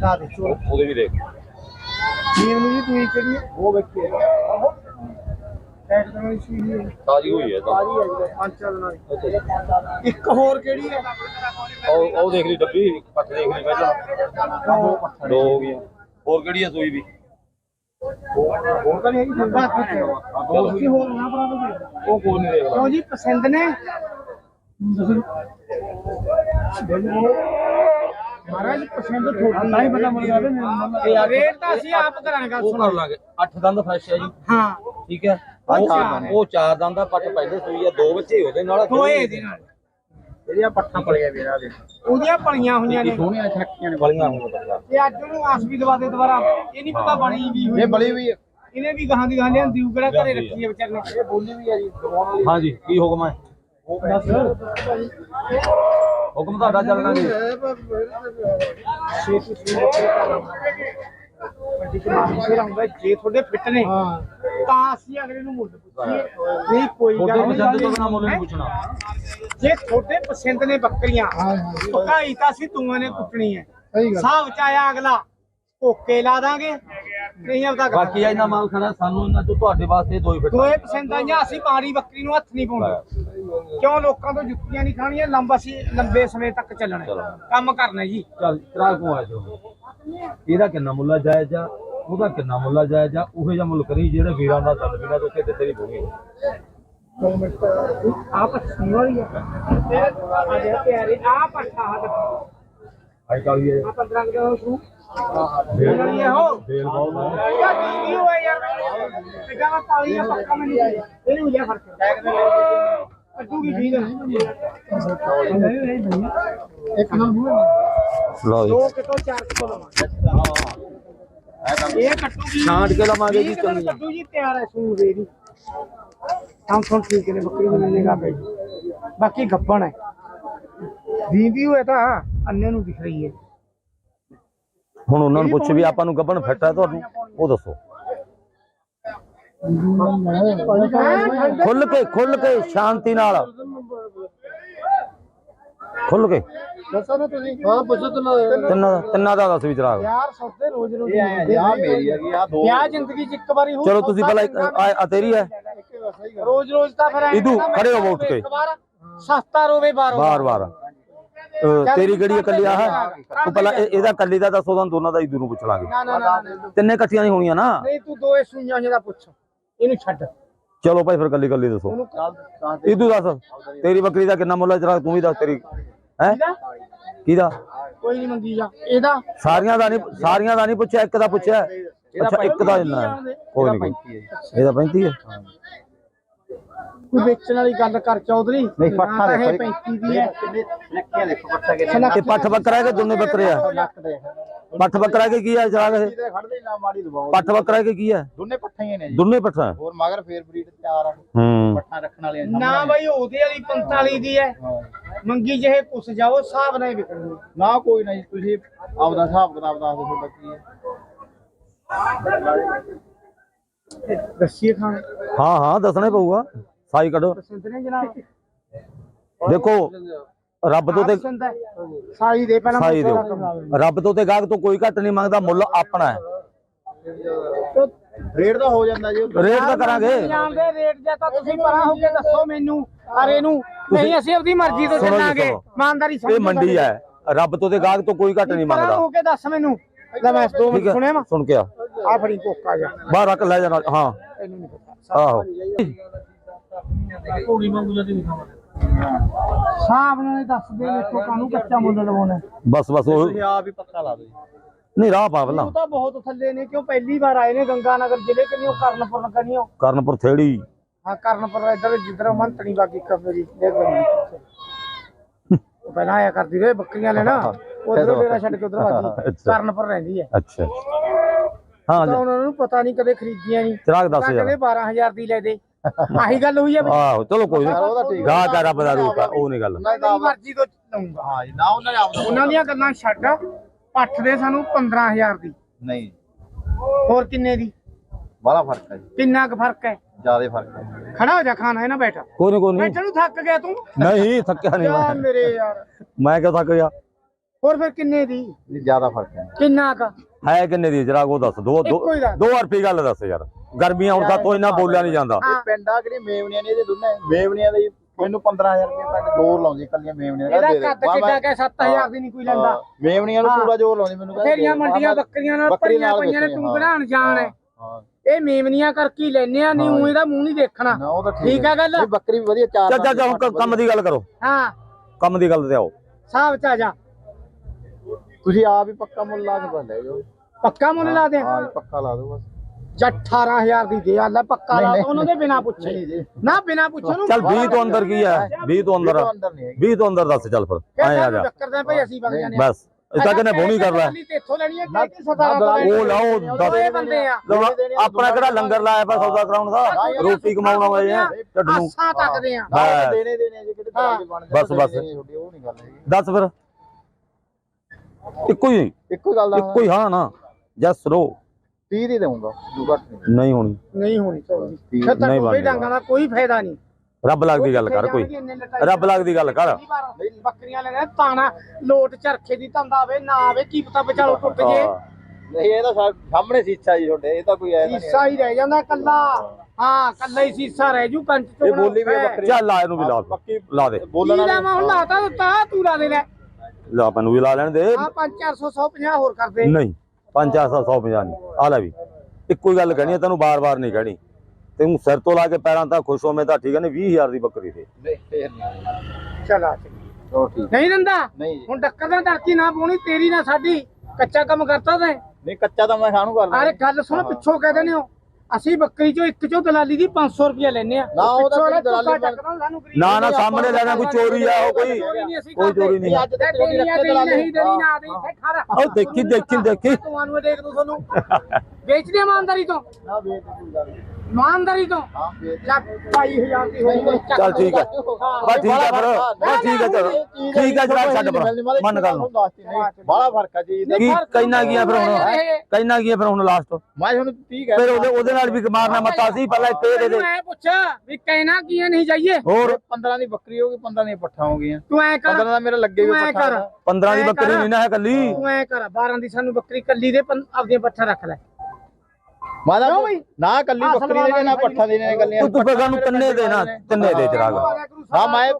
ਦਾ ਦੇ ਚੋਰ। ਉਹਦੇ ਵੀ ਦੇਖ। ਜੀਵਨ ਜੀ ਤੂੰ ਕਿਹੜੀ ਹੈ ਉਹ ਵੇਖੀ ਟੈਟ ਕਰਨ ਦੀ ਸੀ ਹੈ। ਤਾਜੀ ਹੋਈ ਹੈ ਤਾਂ ਸਾਰੀ ਹੈ ਜੀ ਪੰਜ ਚਾਰ ਦਿਨਾਂ ਦੀ। ਇੱਕ ਹੋਰ ਕਿਹੜੀ ਹੈ? ਉਹ ਉਹ ਦੇਖ ਲਈ ਡੱਬੀ ਪੱਟ ਦੇਖ ਲਈ ਪਹਿਲਾਂ। ਦੋ ਹੋ ਗਈਆਂ। ਹੋਰ ਕਿਹੜੀ ਹੈ ਸੂਈ ਵੀ? ਹੋਰ ਤਾਂ ਨਹੀਂ ਹੈਗੀ ਬਸ ਤੁਸੀਂ ਹੋਰ ਨਾ ਦੋ ਉਹ ਕੋਈ ਨਹੀਂ ਦੇਖਦਾ ਕਿਉਂ ਜੀ ਪਸੰਦ ਨੇ। ਮਹਾਰਾਜ ਪਸੰਦ ਥੋੜਾ ਨਹੀਂ ਪਤਾ ਮੈਨੂੰ ਰੇਟ ਤਾਂ ਅਸੀਂ ਆਪ ਕਰਾਂਗੇ ਗੱਲ ਉਹ ਸੁਣੋ ਕਰ ਲਾਂਗੇ 8 ਦੰਦ ਫਰੈਸ਼ ਹੈ ਜੀ। ਹਾਂ। ਠੀਕ ਹੈ? ਉਹ ਚਾਰ ਉਹ ਚਾਰ ਦੰਦ ਦਾ ਪੱਟ ਪਹਿਲੇ ਸੂਈ ਆ ਦੋ ਬੱਚੇ ਉਹਦੇ ਨਾਲ ਦੋਏ ਇਹਦੇ ਨਾਲ? ਇਹਦੀਆਂ ਪੱਠਾਂ ਪਲੀਆਂ ਵੀਰਾਂ ਦੇ ਉਹਦੀਆਂ ਪਲੀਆਂ ਹੋਈਆਂ ਨੇ। ਸੋਹਣੀਆਂ ਛੱਕੀਆਂ ਨੇ। ਬਲੀਆਂ ਹੁਣ ਬੱਕਰਾ ਤੇ ਅੱਜ ਉਹਨੂੰ ਆਸ ਵੀ ਦਵਾ ਦੇ ਦੁਬਾਰਾ। ਇਹ ਨਹੀਂ ਪਤਾ ਬਣੀ ਵੀ ਹੋਈ। ਇਹ ਬਲੀ ਵੀ ਇਹਨੇ ਵੀ ਗਾਹਾਂ ਦੀ ਗਾਹਾਂ ਲਿਆਂਦੀ ਉਹ ਕਿਹੜਾ ਘਰੇ ਰੱਖੀ ਹੈ ਵਿਚਾਰ ਨੇ। ਇਹ ਬੋਲੀ ਵੀ ਆ ਜੀ ਦਵਾਉਣ ਵਾਲੀ। ਹਾਂਜੀ ਕੀ ਹੁਕਮ ਹੈ? ਹੁਕਮ ਤੁਹਾਡਾ ਚੱਲਣਾ ਜੀ। ਛੇ ਆਉਂਦਾ ਜੇ ਤੁਹਾਡੇ ਫਿੱਟ ਨੇ ਤਾਂ ਅਸੀਂ ਅਗਲੇ ਨੂੰ ਮੁੱਲ ਪੁੱਛੀਏ। ਨਹੀਂ ਕੋਈ ਗੱਲ ਤੁਹਾਡੇ ਪਸੰਦ ਤੋਂ ਨਹੀਂ ਬਿਨਾ ਮੁੱਲ ਨਹੀਂ ਪੁੱਛਣਾ। ਜੇ ਤੁਹਾਡੇ ਪਸੰਦ ਨੇ ਬੱਕਰੀਆਂ ਪਕਾਈ ਤਾਂ ਅਸੀਂ ਤੂਆਂ ਨੇ ਕੁੱਟਣੀ ਹੈ। ਹਿਸਾਬ ਚ ਆਇਆ ਅਗਲਾ। ਓਕੇ ਲਾ ਦਾਂਗੇ। ਨਹੀਂ ਆਪਦਾ ਬਾਕੀ ਆ ਇਹਨਾਂ ਮਾਲ ਖੜਾ ਸਾਨੂੰ ਇਹਨਾਂ ਤੋਂ ਤੁਹਾਡੇ ਵਾਸਤੇ ਦੋ ਹੀ ਫਿੱਟ ਦੋਏ ਪਸੰਦ ਆਈਆਂ ਅਸੀਂ ਪਾਣੀ ਬੱਕਰੀ ਨੂੰ ਹੱਥ ਨਹੀਂ ਪਾਉਂਦੇ। ਕਿਉਂ ਲੋਕਾਂ ਤੋਂ ਜੁੱਤੀਆਂ ਨਹੀਂ ਖਾਣੀਆਂ ਲੰਬਾ ਅਸੀਂ ਲੰਬੇ ਸਮੇਂ ਤੱਕ ਚੱਲਣਾ। ਕੰਮ ਕਰਨਾ ਜੀ। ਚੱਲ ਤਰਾ ਕੋ ਆ ਜਾਓ। ਇਹਦਾ ਕਿੰਨਾ ਮੁੱਲਾ ਜਾਇਜ਼ ਆ ਉਹਦਾ ਕਿੰਨਾ ਮੁੱਲਾ ਜਾਇਜ਼ ਆ ਉਹੇ ਜਿਹਾ ਮੁੱਲ ਕਰੀ ਜਿਹੜੇ ਵੀਰਾਂ ਦਾ ਚੱਲ ਵੀਰਾਂ ਤੋਂ ਕਿਤੇ ਤੇਰੀ ਹੋਗੀ ਆਪ ਹੈ ਆ। ਜਿਹੜਾ ਪਿਆਰੇ ਆ ਪੱਠਾ ਹੱਥ ਅੱਜ ਕੱਲ ਆ। 15 ਕਿਲੋ ਨੂੰ ਬੇਲ ਬਹੁਤ ਹੈ ਕੀ ਕੀ ਲਓ ਕੱਟੂਗੀ। ਛਾਂਟ ਕੇ ਲਵਾਂਗੇ ਜੀ ਚੰਗੀਆਂ। ਕੱਟੂ ਜੀ ਤਿਆਰ ਹੈ ਸੂਰ ਦੇ ਦੀ ਹਮ ਸੁਣ ਠੀਕ ਨੇ ਬੱਕਰੀ ਨੂੰ ਮਿਲੇਗਾ ਬਈ ਬਾਕੀ ਗੱਪਣ ਹੈ। ਦੀਂਦੀ ਹੋਏ ਤਾਂ ਅੰਨੇ ਨੂੰ ਦਿਖ ਰਹੀ ਹੈ। ਹੁਣ ਉਹਨਾਂ ਨੂੰ ਪੁੱਛ ਵੀ ਆਪਾਂ ਨੂੰ ਗੱਬਣ ਫਿੱਟ ਹੈ ਤੁਹਾਨੂੰ ਉਹ ਦੱਸੋ। ਖੁੱਲ ਕੇ ਖੁੱਲ ਕੇ ਸ਼ਾਂਤੀ ਨਾਲ। ਖੁੱਲ ਕੇ। ਦੱਸੋ ਨਾ ਤੁਸੀਂ। ਹਾਂ ਪੁੱਛੋ ਤਿੰਨਾਂ। ਦਾ ਤਿੰਨਾਂ ਦਾ ਦੱਸ ਵੀ ਚਰਾਗ ਯਾਰ ਸੌਦੇ ਰੋਜ਼ ਰੋਜ਼ ਆ ਮੇਰੀ ਹੈਗੀ ਆ ਦੋ। ਵਿਆਹ ਜ਼ਿੰਦਗੀ ਚ ਇੱਕ ਵਾਰੀ ਹੋ ਚਲੋ ਤੁਸੀਂ ਪਹਿਲਾਂ ਆ ਤੇਰੀ ਹੈ। ਰੋਜ਼ ਰੋਜ਼ ਤਾਂ ਫਿਰ ਇਦੂ, ਖੜੇ ਹੋ ਉੱਠ ਕੇ। ਸਸਤਾ ਰੋਵੇ ਬਾਰੋ ਬਾਰ ਬਾਰ ਤੇਰੀ ਕਿਹੜੀ ਇਕੱਲੀ ਆ ਤੂੰ ਪਹਿਲਾਂ ਇਹ- ਇਹਦਾ ਕੱਲੀ ਦਾ ਦੱਸੋ ਤੁਹਾਨੂੰ ਦੋਨਾਂ ਦਾ ਇਦੂ ਨੂੰ ਪੁੱਛ ਲਾਂਗੇ ਨਾ ਨਾ ਨਾ ਨਾ। ਤਿੰਨੇ ਇਕੱਠੀਆਂ ਨਹੀਂ ਹੋਣੀਆਂ ਨਾ? ਨਹੀਂ ਤੂੰ ਦੋਏ ਸੁਈਆਂ ਜਿਹਦਾ ਪੁੱਛ। ਇਹਨੂੰ ਛੱਡ। ਚਲੋ ਭਾਈ ਫਿਰ ਕੱਲੀ ਕੱਲੀ ਦੱਸੋ। ਉਹਨੂੰ ਇਦੂ ਦੱਸ। ਤੇਰੀ ਬੱਕਰੀ ਦਾ ਕਿੰਨਾ ਮੁੱਲ ਹੈ ਜਰਾ ਤੂੰ ਵੀ ਦੱਸ ਤੇਰੀ। ਹੈ? ਕਿਹਦਾ? ਕੋਈ ਨਹੀਂ ਮੰਗੀ ਜਾ। ਇਹਦਾ? ਸਾਰੀਆਂ ਦਾ ਨਹੀਂ ਸਾਰੀਆਂ ਦਾ ਨਹੀਂ ਪੁੱਛਿਆ ਇੱਕ ਦਾ ਪੁੱਛਿਆ। ਅੱਛਾ ਇੱਕ ਦਾ ਇੰਨਾ ਹੈ। ਕੋਈ ਨਹੀਂ। ਕੋਈ ਇਹਦਾ 35 ਹੈ। ਕੋਈ ਵੇਚਣ ਵਾਲੀ ਗੱਲ ਕਰ ਚੌਧਰੀ। ਨਹੀਂ, ਪੱਠਾ ਨਾ ਇਹ ਦੇਖੋ 35 ਦੀ ਹੈ। ਨੱਕੀਆਂ ਦੇਖੋ ਪੱਠਾ ਇਹ ਪੱਠ ਬੱਕਰਾ ਹੈ ਕਿ ਦੋਨੇ ਬੱਕਰੇ ਆ? ਪੱਠ ਬੱਕਰਾ ਕੇ ਕੀ ਹੈ ਜਰਾ ਇਹ? ਖੜਦੇ ਨਾ ਮਾੜੀ ਦਬਾਓ ਪੱਠ ਬੱਕਰਾ ਕੇ ਕੀ ਹੈ ਦੋਨੇ ਪੱਠਾ ਹੀ ਨੇ ਦੋਨੇ ਪੱਠਾ। ਹੋਰ ਮਗਰ ਫੇਰ ਬਰੀਡ ਤਿਆਰ ਆ। ਹੂੰ। ਪੱਠਾ ਰੱਖਣ ਵਾਲੇ ਨਾ। ਬਾਈ ਉਹਦੇ ਵਾਲੀ 45 ਦੀ ਹੈ। ਮੰਗੀ ਜਿਹੇ ਕੁਸ ਜਾਓ ਹਿਸਾਬ ਨਾਲ ਹੀ ਵਿਕਣੀ ਨਾ ਕੋਈ ਨਹੀਂ ਤੁਸੀਂ ਆਪਦਾ ਹਿਸਾਬ ਕਿਤਾਬ ਦੱਸ ਦਿਓ ਕੀ ਹੈ। ਦੱਸੀਏ ਖਾਣ ਹਾਂ ਹਾਂ ਦੱਸਣਾ ਪਊਗਾ। ਸਾਈ ਕੱਢੋ। ਪਸੰਦ ਨੇ ਜਨਾਬ। ਦੇਖੋ ਰੱਬ ਤੋਂ ਤੇ ਸਾਈ ਦੇ ਪਹਿਲਾਂ ਸਾਈ ਦਿਓ। ਰੱਬ ਤੋਂ ਤੇ ਗਾਹਕ ਤੋਂ ਕੋਈ ਘੱਟ ਨਹੀਂ ਮੰਗਦਾ ਮੁੱਲ ਆਪਣਾ ਹੈ। ਰੇਟ ਤਾਂ ਹੋ ਜਾਂਦਾ ਜੀ। ਰੇਟ ਤਾਂ ਕਰਾਂਗੇ। ਜਾਣਦੇ ਰੇਟ ਜਾਂ ਤਾਂ ਤੁਸੀਂ ਪਰਾਂ ਹੋ ਕੇ ਦੱਸੋ ਮੈਨੂੰ ਅਰੇ ਨੂੰ ਨਹੀਂ ਅਸੀਂ ਆਪਣੀ ਮਰਜ਼ੀ ਤੋਂ ਚੱਲਾਂਗੇ। ਇਮਾਨਦਾਰੀ ਇਹ ਸਮਝੋ ਮੰਡੀ ਸਾਡੀ। ਹੈ। ਰੱਬ ਤੋਂ ਤੇ ਗਾਹਕ ਤੋਂ ਕੋਈ ਘੱਟ ਨਹੀਂ ਪਰਾਂ ਮੰਗਦਾ। ਹੋ ਕੇ ਦੱਸ ਮੈਨੂੰ। ਲੈ ਮੈਂ ਦੋ ਠੀਕ ਮਿੰਟ ਸੁਣਿਆ ਵਾ। ਸੁਣ ਕੇ ਆ। ਆ ਫੜੀ ਕੋਕਾ ਜਾ ਬਾਹਰ ਰੱਖ ਲੈ ਜਾਣਾ ਹਾਂ। ਆਹੋ। ਘੋੜੀ ਵਾਂਗੂ ਜਦੀ ਨਹੀਂ ਸਾਹਬ ਨਾਲ ਹੀ ਦੱਸ ਦੇ ਵੇਖੋ ਕਾਹਨੂੰ ਕੱਚਾ ਮੁੱਲ ਲਵਾਉਣਾ। ਬਸ ਬਸ ਉਹ ਆਪ ਹੀ ਪੱਕਾ ਲਾ ਦੇ ਨਹੀਂ ਰਾਹ ਪਾ ਪਹਿਲਾਂ। ਉਹ ਤਾਂ ਬਹੁਤ ਥੱਲੇ ਨੇ ਕਿਉਂ ਪਹਿਲੀ ਵਾਰ ਆਏ ਨੇ ਗੰਗਾ ਨਗਰ ਜ਼ਿਲ੍ਹੇ ਕਨੀਓ ਕਰਨਪੁਰ ਕਨੀਓ ਕਰਨਪੁਰ ਥੇੜੀ। ਹਾਂ ਕਰਨਪੁਰ ਇੱਧਰ ਜਿੱਧਰ ਮੰਤਣੀ ਬਾਗੀ ਕਬਰੀ ਦੇ ਗਈ ਉਹ ਪਹਿਲਾਂ ਆਇਆ ਕਰਦੀ ਵੇ ਬੱਕਰੀਆਂ ਲੈਣਾ ਉਧਰ ਡੇਰਾ ਛੱਡ ਕੇ ਉਧਰ। ਕਰਨਪੁਰ ਰਹਿੰਦੀ ਹੈ। ਅੱਛਾ। ਹਾਂ ਤਾਂ ਜੀ। ਉਹਨਾਂ ਨੂੰ ਪਤਾ ਨਹੀਂ ਕਦੇ ਖਰੀਦੀਆਂ ਨਹੀਂ। ਚਿਰਾਗ ਦੱਸ ਤਾਂ ਯਾਰ। ਕਹਿੰਦੇ 12000 ਦੀ ਲੈ ਦੇ। ਆਹੀ ਗੱਲ ਹੋਈ ਆ ਬਈ ਆਹੋ ਚਲੋ ਕੋਈ ਨਹੀਂ ਗਾਹ ਕਾ ਰੱਬ ਦਾ ਰੂਪ ਆ ਉਹ ਨਹੀਂ ਗੱਲ। ਮੇਰੀ ਮਰਜ਼ੀ ਤੋਂ ਲਊਂਗਾ। ਹਾਂ ਜੀ ਨਾ ਉਹਨਾਂ ਨੇ ਆਪਦਾ ਉਹਨਾਂ ਦੀਆਂ ਗੱਲਾਂ ਛੱਡ। ਪੱਠ ਦੇ ਸਾਨੂੰ 15000 ਦੀ। ਨਹੀਂ। ਹੋਰ ਕਿੰਨੇ ਦੀ? ਬੜਾ ਫ਼ਰਕ ਹੈ ਜੀ। ਕਿੰਨਾ ਕੁ ਫ਼ਰਕ ਹੈ? ਜ਼ਿਆਦਾ ਫ਼ਰਕ ਹੈ। ਖੜਾ ਹੋ ਜਾ ਖਾਣਾ ਹੈ ਨਾ ਬੈਠ। ਕੋਈ ਨਹੀਂ ਕੋਈ ਨਹੀਂ ਬੈਠਣ ਨੂੰ ਥੱਕ ਗਿਆ ਤੂੰ? ਨਹੀਂ ਥੱਕਿਆ ਨਹੀਂ ਯਾਰ ਮੈਂ। ਮੇਰੇ ਯਾਰ। ਮੈਂ ਕਿਉਂ ਥੱਕ ਗਿਆ? ਹੋਰ ਫਿਰ ਕਿੰਨੇ ਦੀ? ਨਹੀਂ ਜ਼ਿਆਦਾ ਫ਼ਰਕ ਹੈ। ਕਿੰਨਾ ਕੁ? ਹੈ ਕਿੰਨੇ ਦੀ? ਜਰਾ ਉਹ ਦੱਸ ਦੋ ਦੋ ਇੱਕੋ ਹੀ ਦੱਸ। ਦੋ ਰੁਪਏ ਗੱਲ ਦੱਸ ਯਾਰ। ਗਰਮੀਆਂ ਹੁਣ ਤਾਂ ਤੋਂ ਇੰਨਾ ਬੋਲਿਆ ਨਹੀਂ ਜਾਂਦਾ। ਹਾਂ। ਪਿੰਡਾਂ ਕਿਹੜੀ ਮੇਵਨੀਆਂ ਨੇ ਇਹਦੇ ਦੋਨੇ? ਮੇਵਨੀਆਂ ਦੇ ਮੈਨੂੰ 15000 ਰੁਪਏ ਤੱਕ ਜ਼ੋਰ ਲਾਉਂਦੀ ਕੱਲੀਆਂ ਮੇਵਨੀਆਂ ਦਾ। ਇਹਦਾ ਦੇ ਦੇ। ਕੱਦ ਕਿੱਡਾ ਕਿ 7000 ਦੀ ਨਹੀਂ ਕੋਈ ਲੈਂਦਾ। ਹਾਂ, ਮੇਵਨੀਆਂ ਨੂੰ। ਪੂਰਾ ਜ਼ੋਰ ਲਾਉਂਦੀ ਮੈਨੂੰ ਕਹਿੰਦੀ ਫੇਰੀਆਂ ਦੇ ਦੇ। ਮੰਡੀਆਂ ਬੱਕਰੀਆਂ ਨਾਲ ਭਰੀਆਂ ਪਈਆਂ ਨੇ ਤੂੰ। ਕਢਾਣ ਜਾਣ ਹੈ ਇਹ ਮੇਮਨੀਆਂ ਕਰਕੇ ਹੀ ਲੈਨੇ ਆ ਨਹੀਂ ਉਹ ਇਹਦਾ ਮੂੰਹ ਨਹੀਂ ਦੇਖਣਾ। ਠੀਕ ਹੈ। ਗੱਲ? ਇਹ ਬੱਕਰੀ ਵੀ ਵਧੀਆ ਚਾਰ ਚੱਲ ਹੁਣ ਕੰਮ ਦੀ ਗੱਲ ਕਰੋ। ਹਾਂ। ਕੰਮ ਦੀ ਗੱਲ ਤੇ ਆਓ। ਸਾਹਬ ਚ ਆ ਜਾ। ਤੁਸੀਂ ਆਪ ਹੀ ਪੱਕਾ ਮੁੱਲ ਲਾ ਕੇ ਬੰਦੇ ਜੋ ਪੱਕਾ ਮੁੱਲ ਲਾ ਦੇ। ਹਾਂ ਪੱਕਾ ਲਾ ਦਿਓ ਬਸ। ਜਾਂ 18000 ਦੀ ਦੇ ਪੱਕਾ ਲਾ ਨਹੀਂ, ਤਾ ਉਹਨਾਂ ਦੇ ਬਿਨਾ ਪੁੱਛੇ। ਨਾ ਬਿਨਾ ਪੁੱਛੇ ਚੱਲ 20 ਤੋਂ ਅੰਦਰ ਕੀ ਹੈ 20 ਤੋਂ ਅੰਦਰ ਇਹ ਤੋਂ ਅੰਦਰ ਨਹੀਂ ਹੈਗੀ। 20 ਤੋਂ ਅੰਦਰ ਦੱਸ ਚੱਲ ਫਿਰ। ਆਏ ਆ ਜਾ। ਟੱਕਰਦੇ ਭਾਈ ਅਸੀਂ ਵਗ ਜਾਂਦੇ ਬਸ। ਤਾਂ ਕਹਿੰਦੇ ਬੋਣੀ ਕਰ ਲੈ। ਇੱਥੋਂ ਲੈਣੀ ਹੈ ਕਿ ਤੋਂ? ਉਹ ਲਾਓ ਬੰਦੇ ਆ। ਆਪਣਾ ਕਿਹੜਾ ਲੰਗਰ ਲਾਇਆ ਪਾ ਸੌਦਾ ਕਰਾਉਣ ਦਾ? ਰੋਟੀ ਕਮਾਉਣਾ ਹੋਏ ਆ ਢੱਡ ਨੂੰ। ਆਸਾਂ ਤੱਕਦੇ ਆ। ਨਾ। ਦੇਣੇ ਦੇਣੇ ਜੇ ਕਿਤੇ ਬਸ, ਬਸ। ਦੱਸ ਫਿਰ। ਇੱਕੋ ਹੀ। ਇੱਕੋ ਹੀ ਗੱਲ ਦਾ ਇੱਕੋ ਹੀ ਹਾਂ ਨਾ। ਜਸ ਰੋ। 30 ਦੀ ਦੇਵਾਂਗਾ ਦੂ ਘੱਟ ਨਹੀਂ ਨਹੀਂ ਹੋਣੀ। ਨਹੀਂ ਹੋਣੀ ਤਾਂ ਨਹੀਂ ਕੋਈ। ਡਾਂਗਾ ਦਾ ਕੋਈ ਫਾਇਦਾ ਨਹੀਂ। ਰੱਬ ਲੱਗਦੀ ਗੱਲ ਕਰ ਕੋਈ। ਰੱਬ ਲੱਗਦੀ ਗੱਲ ਕਰ। ਬੱਕਰੀਆਂ ਲੈਣਾ ਤਾਣਾ ਲੋਟ ਚਰਖੇ ਦੀ ਧੰਦਾ ਆਵੇ ਨਾ ਆਵੇ ਕੀ ਪਤਾ ਵਿਚਾਲੋ ਟੁੱਟ ਜੇ। ਹਾਂ। ਨਹੀਂ ਇਹ ਤਾਂ ਸਾ- ਸਾਹਮਣੇ ਸੀਸਾ ਜੀ ਤੁਹਾਡੇ ਇਹ ਤਾਂ ਕੋਈ ਐ ਸੀਸਾ ਹੀ ਰਹਿ ਜਾਂਦਾ ਕੱਲਾ ਹਾਂ ਕੱਲਾ ਹੀ ਸੀਸਾ ਰਹਿ ਜੂ ਕੰਚ ਤੋਂ ਇਹ ਬੋਲੀ ਵੀ ਹੈ ਬੱਕਰੀ ਚੱਲ ਲਾ ਇਹਨੂੰ ਵੀ ਲਾ ਦੇ ਲਾ ਦੇ। ਬੋਲਣ ਕੀ ਲਾਵਾਂ ਹੁਣ? ਲਾਤਾ ਦਿੱਤਾ ਤੂੰ ਲਾ ਦੇ ਲੈ। ਲਾ ਮੈਨੂੰ ਵੀ ਲਾ ਲੈਣ ਦੇ। ਆ 5 400 150 ਹੋਰ ਕਰ ਦੇ। ਨਹੀਂ। 500 150 ਨਹੀਂ। ਆ ਲੈ ਵੀ ਇੱਕੋ ਹੀ ਗੱਲ ਕਹਿਣੀ ਹੈ ਤੈਨੂੰ ਬਾਰ-ਬਾਰ ਨਹੀਂ ਕਹਿਣੀ। ਤੈਨੂੰ ਸਿਰ ਤੋਂ ਲਾ ਕੇ ਪੈਰਾਂ ਤੱਕ ਖੁਸ਼ ਹੋਵੇਂ ਤਾਂ ਠੀਕ ਹੈ ਨਹੀਂ 20000 ਦੀ ਬੱਕਰੀ ਦੇ ਨਹੀਂ ਚਲਾ ਦਿੰਦਾ ਹੁਣ ਡੱਕਰ ਦਾ ਧਰਤੀ ਨਾ ਪਾਉਣੀ ਤੇਰੀ ਨਾ ਸਾਡੀ। ਕੱਚਾ ਕੰਮ ਕਰਤਾ ਤੈਂ। ਨਹੀਂ ਕੱਚਾ ਤਾਂ ਮੈਂ ਖਾਣੂ ਕਰ ਅਰੇ ਗੱਲ ਸੁਣ ਪਿੱਛੋਂ ਕਹਿ ਦਿੰਦੇ ਹੋ ਅਸੀਂ ਬੱਕਰੀ ਚੋਂ ਇੱਕ ਚੋਂ ਦਲਾਲੀ ਦੀ 500 ਰੁਪਏ ਲੈਨੇ ਆ ਨਾ, ਉਹ ਤਾਂ ਪਿੱਛੋਂ ਵਾਲਾ ਦਲਾਲੀ ਸਾਨੂੰ ਗਰੀਬ ਨਾ ਨਾ ਸਾਹਮਣੇ ਲੈਣਾ ਕੋਈ ਚੋਰੀ ਆ ਉਹ ਕੋਈ ਕੋਈ ਚੋਰੀ ਨਹੀਂ ਅੱਜ ਤੇ ਦੇਣੀਆਂ ਦੇਣੀ ਨਹੀਂ ਦੇਣੀ ਨਾ ਦੇਣੀ ਫੇ ਖਾਰਾ ਉਹ ਦੇਖੀ ਦੇਖੀ ਦੇਖੀ। ਤੁਹਾਨੂੰ ਦੇਖ ਦੋ ਤੁਹਾਨੂੰ ਵੇਚਦੇ ਇਮਾਨਦਾਰੀ ਤੋਂ। ਨਾ ਵੇਚ ਕੋਈ ਗੱਲ ਨਹੀਂ। ਇਮਾਨਦਾਰੀ ਤੋਂ। ਹਾਂ ਵੇਚ ਜਾਂ 22000 ਦੀ ਹੋਈ ਹੋਈ ਚੱਕ ਚੱਲ ਠੀਕ ਹੈ। ਬਸ ਠੀਕ ਹੈ ਫਿਰ। ਬਸ ਠੀਕ ਹੈ ਚਲੋ। ਠੀਕ ਹੈ ਜਰਾ ਛੱਡ ਪਰ। ਮਨ ਕਰ ਲਓ ਬੜਾ ਫ਼ਰਕ ਆ ਜੀ ਇਹਦਾ। ਕੀ ਕਹਿਣਾ ਕੀ ਆ ਫਿਰ ਹੁਣ? ਕਹਿਣਾ ਕੀ ਆ ਫਿਰ ਹੁਣ ਲਾਸਟ ਮੈਂ ਹੁਣ 30 ਕਹਿ ਫਿਰ ਉਹਦੇ ਉਹਦੇ ਨਾਲ ਵੀ ਮਾਰਨਾ ਮੱਤਾ ਸੀ ਪਹਿਲਾਂ ਇੱਕ ਇਹ ਦੇ ਦੇ। ਮੈਂ ਪੁੱਛ ਵੀ ਕਹਿਣਾ ਕੀ ਹੈ ਨਹੀਂ ਜਾਈਏ? ਹੋਰ? 15 ਦੀ ਬੱਕਰੀ ਹੋ ਗਈ 15 ਦੀਆਂ ਪੱਠਾਂ ਹੋ ਗਈਆਂ ਤੂੰ ਐ ਕਰ। 15 ਦਾ ਮੇਰਾ ਲੱਗੇ ਵੀ ਤੂੰ ਐ ਪੱਠਾ ਕਰ। 15 ਦੀ ਬੱਕਰੀ ਨਹੀਂ ਨਾ ਹੈ ਕੱਲੀ। ਤੂੰ ਐ ਕਰ 12 ਦੀ ਸਾਨੂੰ ਬੱਕਰੀ ਕੱਲੀ ਦੇ ਆਪਦੀਆਂ ਪੱਠਾ ਰੱਖ ਲੈ। ਮੈਂ ਤਾਂ ਕਿਉਂ ਬਈ? ਨਾ ਕੱਲੀ ਬੱਕਰੀ ਦੇ ਨਾ ਪੱਠਾ ਦੇ ਨੇ ਗੱਲੀਆਂ ਤੂੰ ਫਿਰ ਸਾਨੂੰ ਤਿੰਨੇ ਦੇ ਨਾ ਤਿੰਨੇ ਦੇ ਚਰਾਗ ਹਾਂ ਮੈਂ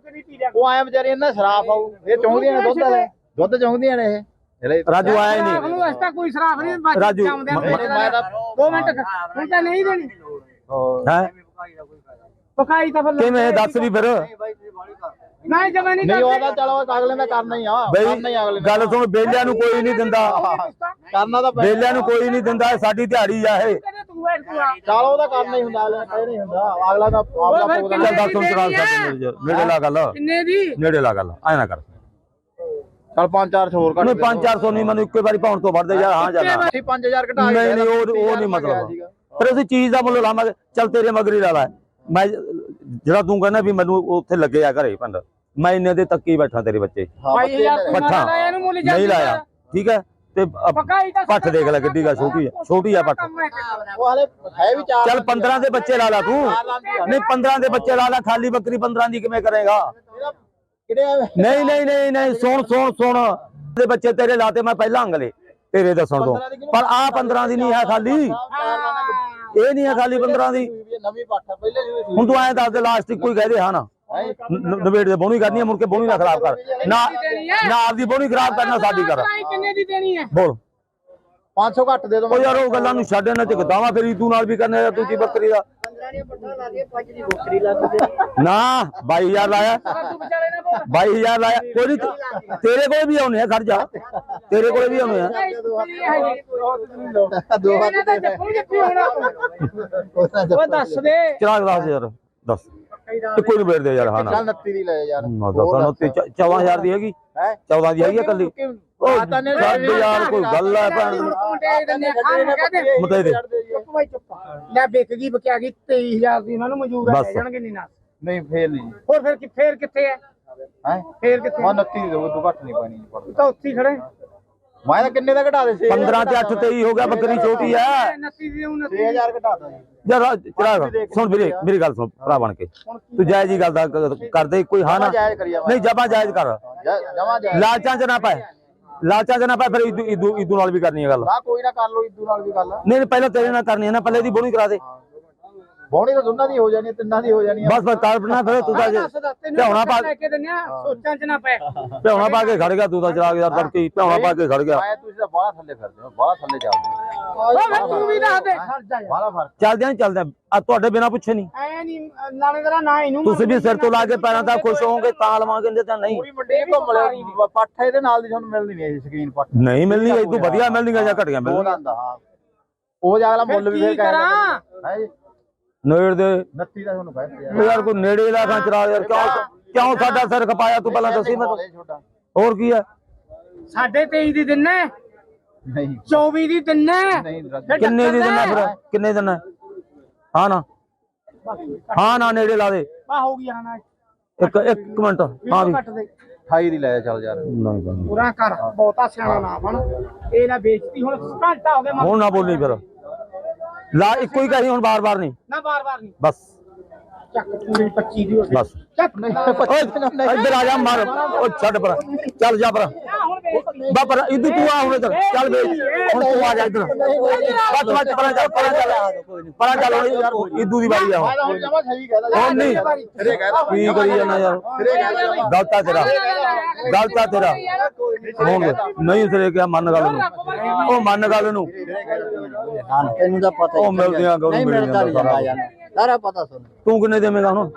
ਉਹ ਆਇਆ ਵਿਚਾਰੇ ਇਹਨਾਂ ਸ਼ਰਾਫ ਆਊ ਇਹ ਚਾਹੁੰਦੀਆਂ ਨੇ ਦੁੱਧ ਵਾਲੇ ਦੁੱਧ ਚਾਹੁੰਦੀਆਂ ਨੇ ਇਹ। ਰਾਜੂ ਆਇਆ ਹੀ ਨਹੀਂ। ਨੂੰ ਅਸਤਾ ਕੋਈ ਸਰਾਫ ਨਹੀਂ ਬਸ ਰਾਜੂ, ਮ- ਤਾਂ ਦੋ ਮਿੰਟ ਹੁਣ ਤਾਂ ਨਹੀਂ ਦੇਣੀ। ਹੈ? ਪਕਾਈ ਤਾਂ ਫਿਰ ਕਿਵੇਂ ਦੱਸ ਵੀ ਫਿਰ? ਨਹੀਂ ਜਮਾ ਨਹੀਂ ਨਹੀਂ ਉਹਦਾ ਚਲੋ ਅਗਲੇ ਦਾ ਕਰਨਾ ਹੀ ਆ ਕਰਨਾ ਹੀ ਬਈ ਅਗਲੇ ਗੱਲ ਸੁਣ ਬੇਲਿਆਂ ਨੂੰ ਕੋਈ ਨਹੀਂ ਦਿੰਦਾ। ਕਰਨਾ ਤਾਂ ਪੈਣਾ। ਬੇਲਿਆਂ ਨੂੰ ਕੋਈ ਨਹੀਂ ਦਿੰਦਾ ਇਹ ਸਾਡੀ ਦਿਹਾੜੀ ਆ ਇਹ। ਤੂੰ ਬੈਠ ਤੂੰ ਆ। ਚਲ ਉਹਦਾ ਕਰਨਾ ਹੀ ਹੁੰਦਾ ਅਗਲੇ ਦਾ ਕਹਿ ਨਹੀਂ ਹੁੰਦਾ। ਅਗਲਾ ਤਾਂ ਆਪਦਾ ਫਿਰ ਭੋਗਦਾ ਚੱਲ ਦੱਸ ਹੁਣ ਚਰਾਗ ਸਾਡੇ ਨੇੜੇ ਨੇੜੇ ਲਾ ਗੱਲ। ਕਿੰਨੇ ਦੀ? ਨੇੜੇ ਲਾ ਗੱਲ ਐ ਨਾ ਕਰ। ਚਲ 5-4 ਹੋਰ ਘੱਟ ਨਹੀਂ 5-400 ਨਹੀਂ ਮੈਨੂੰ ਇੱਕੇ ਵਾਰੀ ਪਾਉਣ ਤੋਂ ਵੱਧਦੇ ਯਾਰ ਹਾਂ ਜਾਣਾ ਅਸੀਂ 5000 ਘਟਾ ਨਹੀਂ ਨਹੀਂ ਉਹ ਉਹ ਨਹੀਂ ਮਤਲਬ। ਫਿਰ ਅਸੀਂ ਚੀਜ਼ ਦਾ ਮੁੱਲ ਲਾਵਾਂਗੇ। ਚੱਲ ਤੇਰੇ ਮਗਰੀ ਲਾ ਲੈ। ਮੈਂ ਜਿਹੜਾ ਤੂੰ ਕਹਿੰਦਾ ਵੀ ਮੈਨੂੰ ਉੱਥੇ ਲੱਗੇ ਆ ਘਰੇ ਪਿੰਡ ਮੈਂ ਇੰਨੇ ਦੇ ਤੱਕੀ ਬੈਠਾ ਤੇਰੇ ਬੱਚੇ। ਭਾਈ ਯਾਰ ਤੂੰ ਪੱਠਾ। ਇਹਨੂੰ ਮੁੱਲ ਨਹੀਂ ਲਾਇਆ। ਠੀਕ ਹੈ? ਤੇ ਪੱਠ ਦੇਖ ਲੈ ਕਿੱਡੀ ਗਾ ਛੋਟੀ ਆ ਛੋਟੀ ਆ ਪੱਠ। ਉਹ ਹਲੇ ਹੈ ਵੀ ਚਾਰ ਚੱਲ 15 ਦੇ ਬੱਚੇ ਲਾ ਲਾ ਤੂੰ। ਨਹੀਂ 15 ਦੇ ਬੱਚੇ ਲਾ ਲਾ ਖਾਲੀ ਬੱਕਰੀ 15 ਦੀ ਕਿਵੇਂ ਕਰੇਗਾ? ਨਹੀਂ ਨਹੀਂ ਨਹੀਂ ਨਹੀਂ ਸੁਣ ਸੁਣ ਸੁਣ। ਦੇ ਬੱਚੇ ਤੇਰੇ ਲਾਤੇ ਮੈਂ ਪਹਿਲਾਂ ਅੰਗਲੇ। ਤੇਰੇ ਦੱਸਣ ਤੋਂ। ਪਰ ਆ 15 ਦੀ ਨਹੀਂ ਹੈ ਖਾਲੀ। ਇਹ ਨਹੀਂ ਹੈ ਖਾਲੀ 15 ਦੀ। ਪਾਠਾ ਹੁਣ ਤੂੰ ਐਂ ਦੱਸ ਦੇ ਲਾਸਟ ਕੋਈ ਕਹਦੇ ਹਾਂ ਨਾ ਨ- ਨਵੇੜ ਦੇ ਬੋਣੀ ਕਰਨੀ ਹੈ ਮੁੜ ਕੇ ਬੋਣੀ ਨਾ ਖਰਾਬ ਕਰ। ਨਾ ਨਾ ਆਪਦੀ ਬੋਣੀ ਖਰਾਬ ਕਰਨਾ ਸਾਡੀ ਕਰ। ਕਿੰਨੇ ਦੀ ਦੇਣੀ ਹੈ ਬੋਲ। 500 ਘੱਟ ਦੇ ਦੋ ਉਹ ਯਾਰ ਉਹ ਗੱਲਾਂ ਨੂੰ ਛੱਡ ਇਹਨਾਂ ਚ ਗਦਾਵਾ ਫਿਰ ਤੂੰ ਨਾਲ ਵੀ ਕਰਨੇ ਆ ਦੂਜੀ ਬੱਕਰੀ ਦਾ। ਨਾ 22000 ਲਾਇਆ। ਤੂੰ ਵਿਚਾਰੇ ਨਾ ਬੋਲ। 22000 ਲਾਇਆ। ਕੋਈ ਨਹੀਂ ਤੇਰੇ ਕੋਲ ਵੀ ਆਉਣੇ ਆ ਖਰਚਾ ਤੇਰੇ ਕੋਲ ਵੀ ਆਉਣੇ ਆ। ਦੋ ਇਹਨਾਂ ਦਾ ਉਹ ਦੱਸ ਦੇ। ਚਲਾ ਦੱਸ ਯਾਰ ਦੱਸ। ਤੇ ਕੋਈ ਨਹੀਂ ਦੇ ਯਾਰ ਹਾਂ ਨਾ। ਚੱਲ 29 ਦੀ ਲੈ ਯਾਰ। 14000 ਦੀ ਹੈਗੀ? ਹੈ? 14 ਦੀ ਹੈਗੀ ਕੱਲੀ ਉਹ ਛੱਡ ਯਾਰ ਕੋਈ ਗੱਲ ਹੈ ਭੈਣ ਦੀ। ਮਤੇ ਦੇ। ਚੁੱਪ ਬਾਈ ਚੁੱਪ। ਲੈ ਵਿਕ ਗਈ ਬਕਿਆ ਗਈ 23000 ਦੀ। ਉਹਨਾਂ ਨੂੰ ਬਸ। ਲੈ ਜਾਣਗੇ ਨਹੀਂ ਨਾ। ਨਹੀਂ ਫੇਰ ਨਹੀਂ। ਹੋਰ ਫਿਰ ਕਿ ਫੇਰ ਕਿੱਥੇ ਹੈ ਹੈ? ਫੇਰ ਕਿੱਥੇ ਮੈਂ 29 ਦੀ ਦੋ ਤੂੰ ਘੱਟ ਨਹੀਂ ਪਾਣੀ ਤੂੰ ਤਾਂ ਉੱਥੇ ਖੜੇ ਮੈਂ ਤਾਂ ਕਿੰਨੇ ਦਾ ਘਟਾ ਦੇ? 15 ਤੇ। 8 23 ਹੋ ਗਿਆ ਬੱਕਰੀ ਛੋਟੀ ਆ। 29 ਦੀ 29 6000 ਘਟਾ ਦੋ ਜੀ। ਯਾਰ ਚਲਾ ਸੁਣ ਵੀਰੇ ਮੇਰੀ ਗੱਲ ਸੁਣ ਭਰਾ ਬਣ ਕੇ। ਤੂੰ ਜਾਇਜ਼ ਹੀ ਗੱਲ ਦਾ ਕਰਦੇ ਕੋਈ ਹਾਂ ਨਾ। ਨਹੀਂ ਜਮਾ ਜਾਇਜ਼ ਕਰ। ਜਮਾ ਜਾਇਜ਼। ਲਾਲਚਾਂ ਚ ਨਾ ਪਾਏ ਲਾਲਚਾਂ ਚ ਨਾ ਪੈ ਫਿਰ ਇਦੂ ਇਦੂ ਨਾਲ ਵੀ ਕਰਨੀ ਹੈ ਗੱਲ। ਨਾ ਕੋਈ ਨਾ ਕਰ ਲੋ ਇਦੂ ਨਾਲ ਵੀ ਗੱਲ ਨਹੀਂ ਨਹੀਂ, ਪਹਿਲਾਂ ਤੇਰੇ ਨਾਲ ਕਰਨੀ ਹੈ ਨਾ ਪਹਿਲੇ ਦੀ ਬੋਣੀ ਕਰਾ ਦੇ। ਬੋਣੀ ਤਾਂ ਦੋਨਾਂ ਦੀ ਹੋ ਜਾਣੀ ਤਿੰਨਾਂ ਦੀ ਹੋ ਜਾਣੀ। ਬਸ ਬਸ ਕਰ ਬਣਾ ਫਿਰ ਤੂੰ ਤਾਂ ਜੇ ਭਿਆਉਣਾ ਪਾ ਲੈ ਕੇ ਦਿੰਨੇ ਆ ਸੋਚਾਂ ਚ ਨਾ ਪੈ। ਭਿਆਉਣਾ ਪਾ ਕੇ ਖੜ ਗਿਆ ਤੂੰ ਤਾਂ ਚਰਾਗ ਯਾਰ ਤੜਕੀ ਭਿਆਉਣਾ ਪਾ ਕੇ ਖੜ ਗਿਆ। ਤੁਸੀਂ ਤਾਂ ਬਾਹਲਾ ਥੱਲੇ ਫਿਰਦੇ ਹੋ ਬਾਹਲਾ ਥੱਲੇ ਚੱਲਦੇ ਹੋ। ਓ ਤੂੰ ਵੀ ਦੱਸ ਦੇ। ਖੜ ਜਾ ਯਾਰ। ਬਾਹਲਾ ਫ਼ਰਕ। ਚੱਲਦੇ ਨਹੀਂ ਚੱਲਦੇ ਆ। ਤੁਹਾਡੇ ਬਿਨਾ ਪੁੱਛੇ ਨਹੀਂ ਐ ਨਹੀਂ ਨਾਲੇ ਤੇਰਾ ਨਾ ਇਹਨੂੰ ਤੁਸੀਂ ਵੀ ਸਿਰ ਤੋਂ ਲਾ ਕੇ ਪੈਰਾਂ ਤੱਕ ਖੁਸ਼ ਹੋਵੋਗੇ ਤਾਂ ਲਵਾਂਗੇ ਨਹੀਂ ਤਾਂ ਨਹੀਂ। ਪੂਰੀ ਮੰਡੀ ਘੁੰਮ ਲਿਓ ਪੱਠ ਇਹਦੇ ਨਾਲ ਦੀ ਤੁਹਾਨੂੰ ਮਿਲਣੀ ਨਹੀਂ ਇਹ ਸਕੀਨ ਪੱਠ। ਨਹੀਂ ਮਿਲਣੀ ਇਹ ਤੋਂ ਵਧੀਆ ਮਿਲਣੀਆਂ ਜਾਂ ਘਟੀਆਂ ਉਹ ਮਿਲਣੀਆਂ? ਦੰਦਾ ਹਾਂ। ਉਹ ਜਾ ਅਗਲਾ ਮੁੱਲ ਵੀ ਕੀ ਫੇਰ ਕਰਾਂ? ਹੈ ਜੀ। ਨੇੜ ਦੇ 29 ਦਾ ਤੁਹਾਨੂੰ ਕਹਿੰਦੇ ਯਾਰ। ਕੋਈ ਨੇੜੇ ਦਾ ਖਾਂ ਚਰਾ ਯਾਰ ਕਿਉਂ ਕਿਉਂ ਸਾਡਾ ਸਿਰ ਖਪਾਇਆ ਤੂੰ ਪਹਿਲਾਂ ਦੱਸੀ ਮੈਨੂੰ? ਹੋਰ ਕੀ ਹੈ? ਸਾਢੇ 23 ਦੀ ਦਿੰਨੇ ਨਹੀਂ। 24 ਦੀ ਦਿੰਨੇ ਫਿਰ ਕਿੰਨੇ ਦੀ ਦਿਨਾ ਫਿਰ? ਕਿੰਨੇ ਦਿਨਾ ਹਾਂ? ਨਾ। ਹਾਂ ਨਾ ਨੇੜੇ ਲਾ ਦੇ। ਆ ਹੋ ਗਈ ਹਾਂ ਨਾ। ਇੱਕ ਇੱਕ ਮਿੰਟ ਹਾਂ ਵੀ। ਕੱਟ ਦੇ। 28 ਦੀ ਲੈ ਚੱਲ ਯਾਰ। ਪੂਰਾ ਕਰ ਬਹੁਤਾ ਸਿਆਣਾ ਨਾ ਬਣ। ਇਹ ਨਾ ਵੇਚਤੀ ਹੁਣ ਘੰਟਾ ਹੋ ਗਿਆ ਮਰ- ਹੁਣ ਨਾ ਬੋਲੀ ਫਿਰ। ਲਾ ਇੱਕੋ ਹੀ ਕਹੀ ਹੁਣ ਬਾਰ-ਬਾਰ ਨਹੀਂ। ਨਾ ਬਾਰ ਬਾਰ ਨਹੀਂ। ਬਸ। ਚੱਕ ਪੂਰੀ 25 ਦੀ ਹੋ ਗਈ। ਬਸ। ਚੱਕ ਓਏ ਇੱਧਰ ਆ ਜਾ ਮਾਰ। ਓ ਛੱਡ ਪਰ ਚੱਲ ਜਾ ਪਰ ਆ ਹੁਣ ਵੇਚ ਬਾ ਪਰ ਇਦੂ ਤੂੰ ਆ ਹੁਣ ਇੱਧਰ। ਚੱਲ ਵੇ। ਹੁਣ ਤੂੰ ਆ ਜਾ ਇੱਧਰ। ਬੱਚ ਬੱਚ ਪਰਾਂ ਚੱਲ ਪਰਾਂ ਚੱਲ। ਪਰਾਂ ਚੱਲ ਹੁਣ ਯਾਰ ਇਦੂ ਦੀ ਵਾਰੀ ਆ। ਹੁਣ ਹੁਣ ਜਮਾ ਸਹੀ ਕਹਦਾ ਹੁਣ ਨਹੀਂ। ਤੇਰੇ ਕਹਿਦਾ ਕੀ ਕਰੀ ਜਾਂਦਾ ਯਾਰ? ਗਲਤ ਤੇਰਾ। ਗਲਤ ਤੇਰਾ। ਨਹੀਂ ਸਿਰੇ ਕਿਹਾ ਮੰਨ ਗੱਲ ਨੂੰ। ਉਹ ਮੰਨ ਗੱਲ ਨੂੰ। ਤੈਨੂੰ ਤਾਂ। ਪਤਾ ਉਹ ਮਿਲਦੀਆਂ ਗੌਰੂ ਮਿਲ ਜਾਂਦਾ ਸਾਰਾ। ਸਾਰਾ ਪਤਾ ਤੁਹਾਨੂੰ। ਤੂੰ ਕਿੰਨੇ ਦੇਵੇਂਗਾ ਹੁਣ?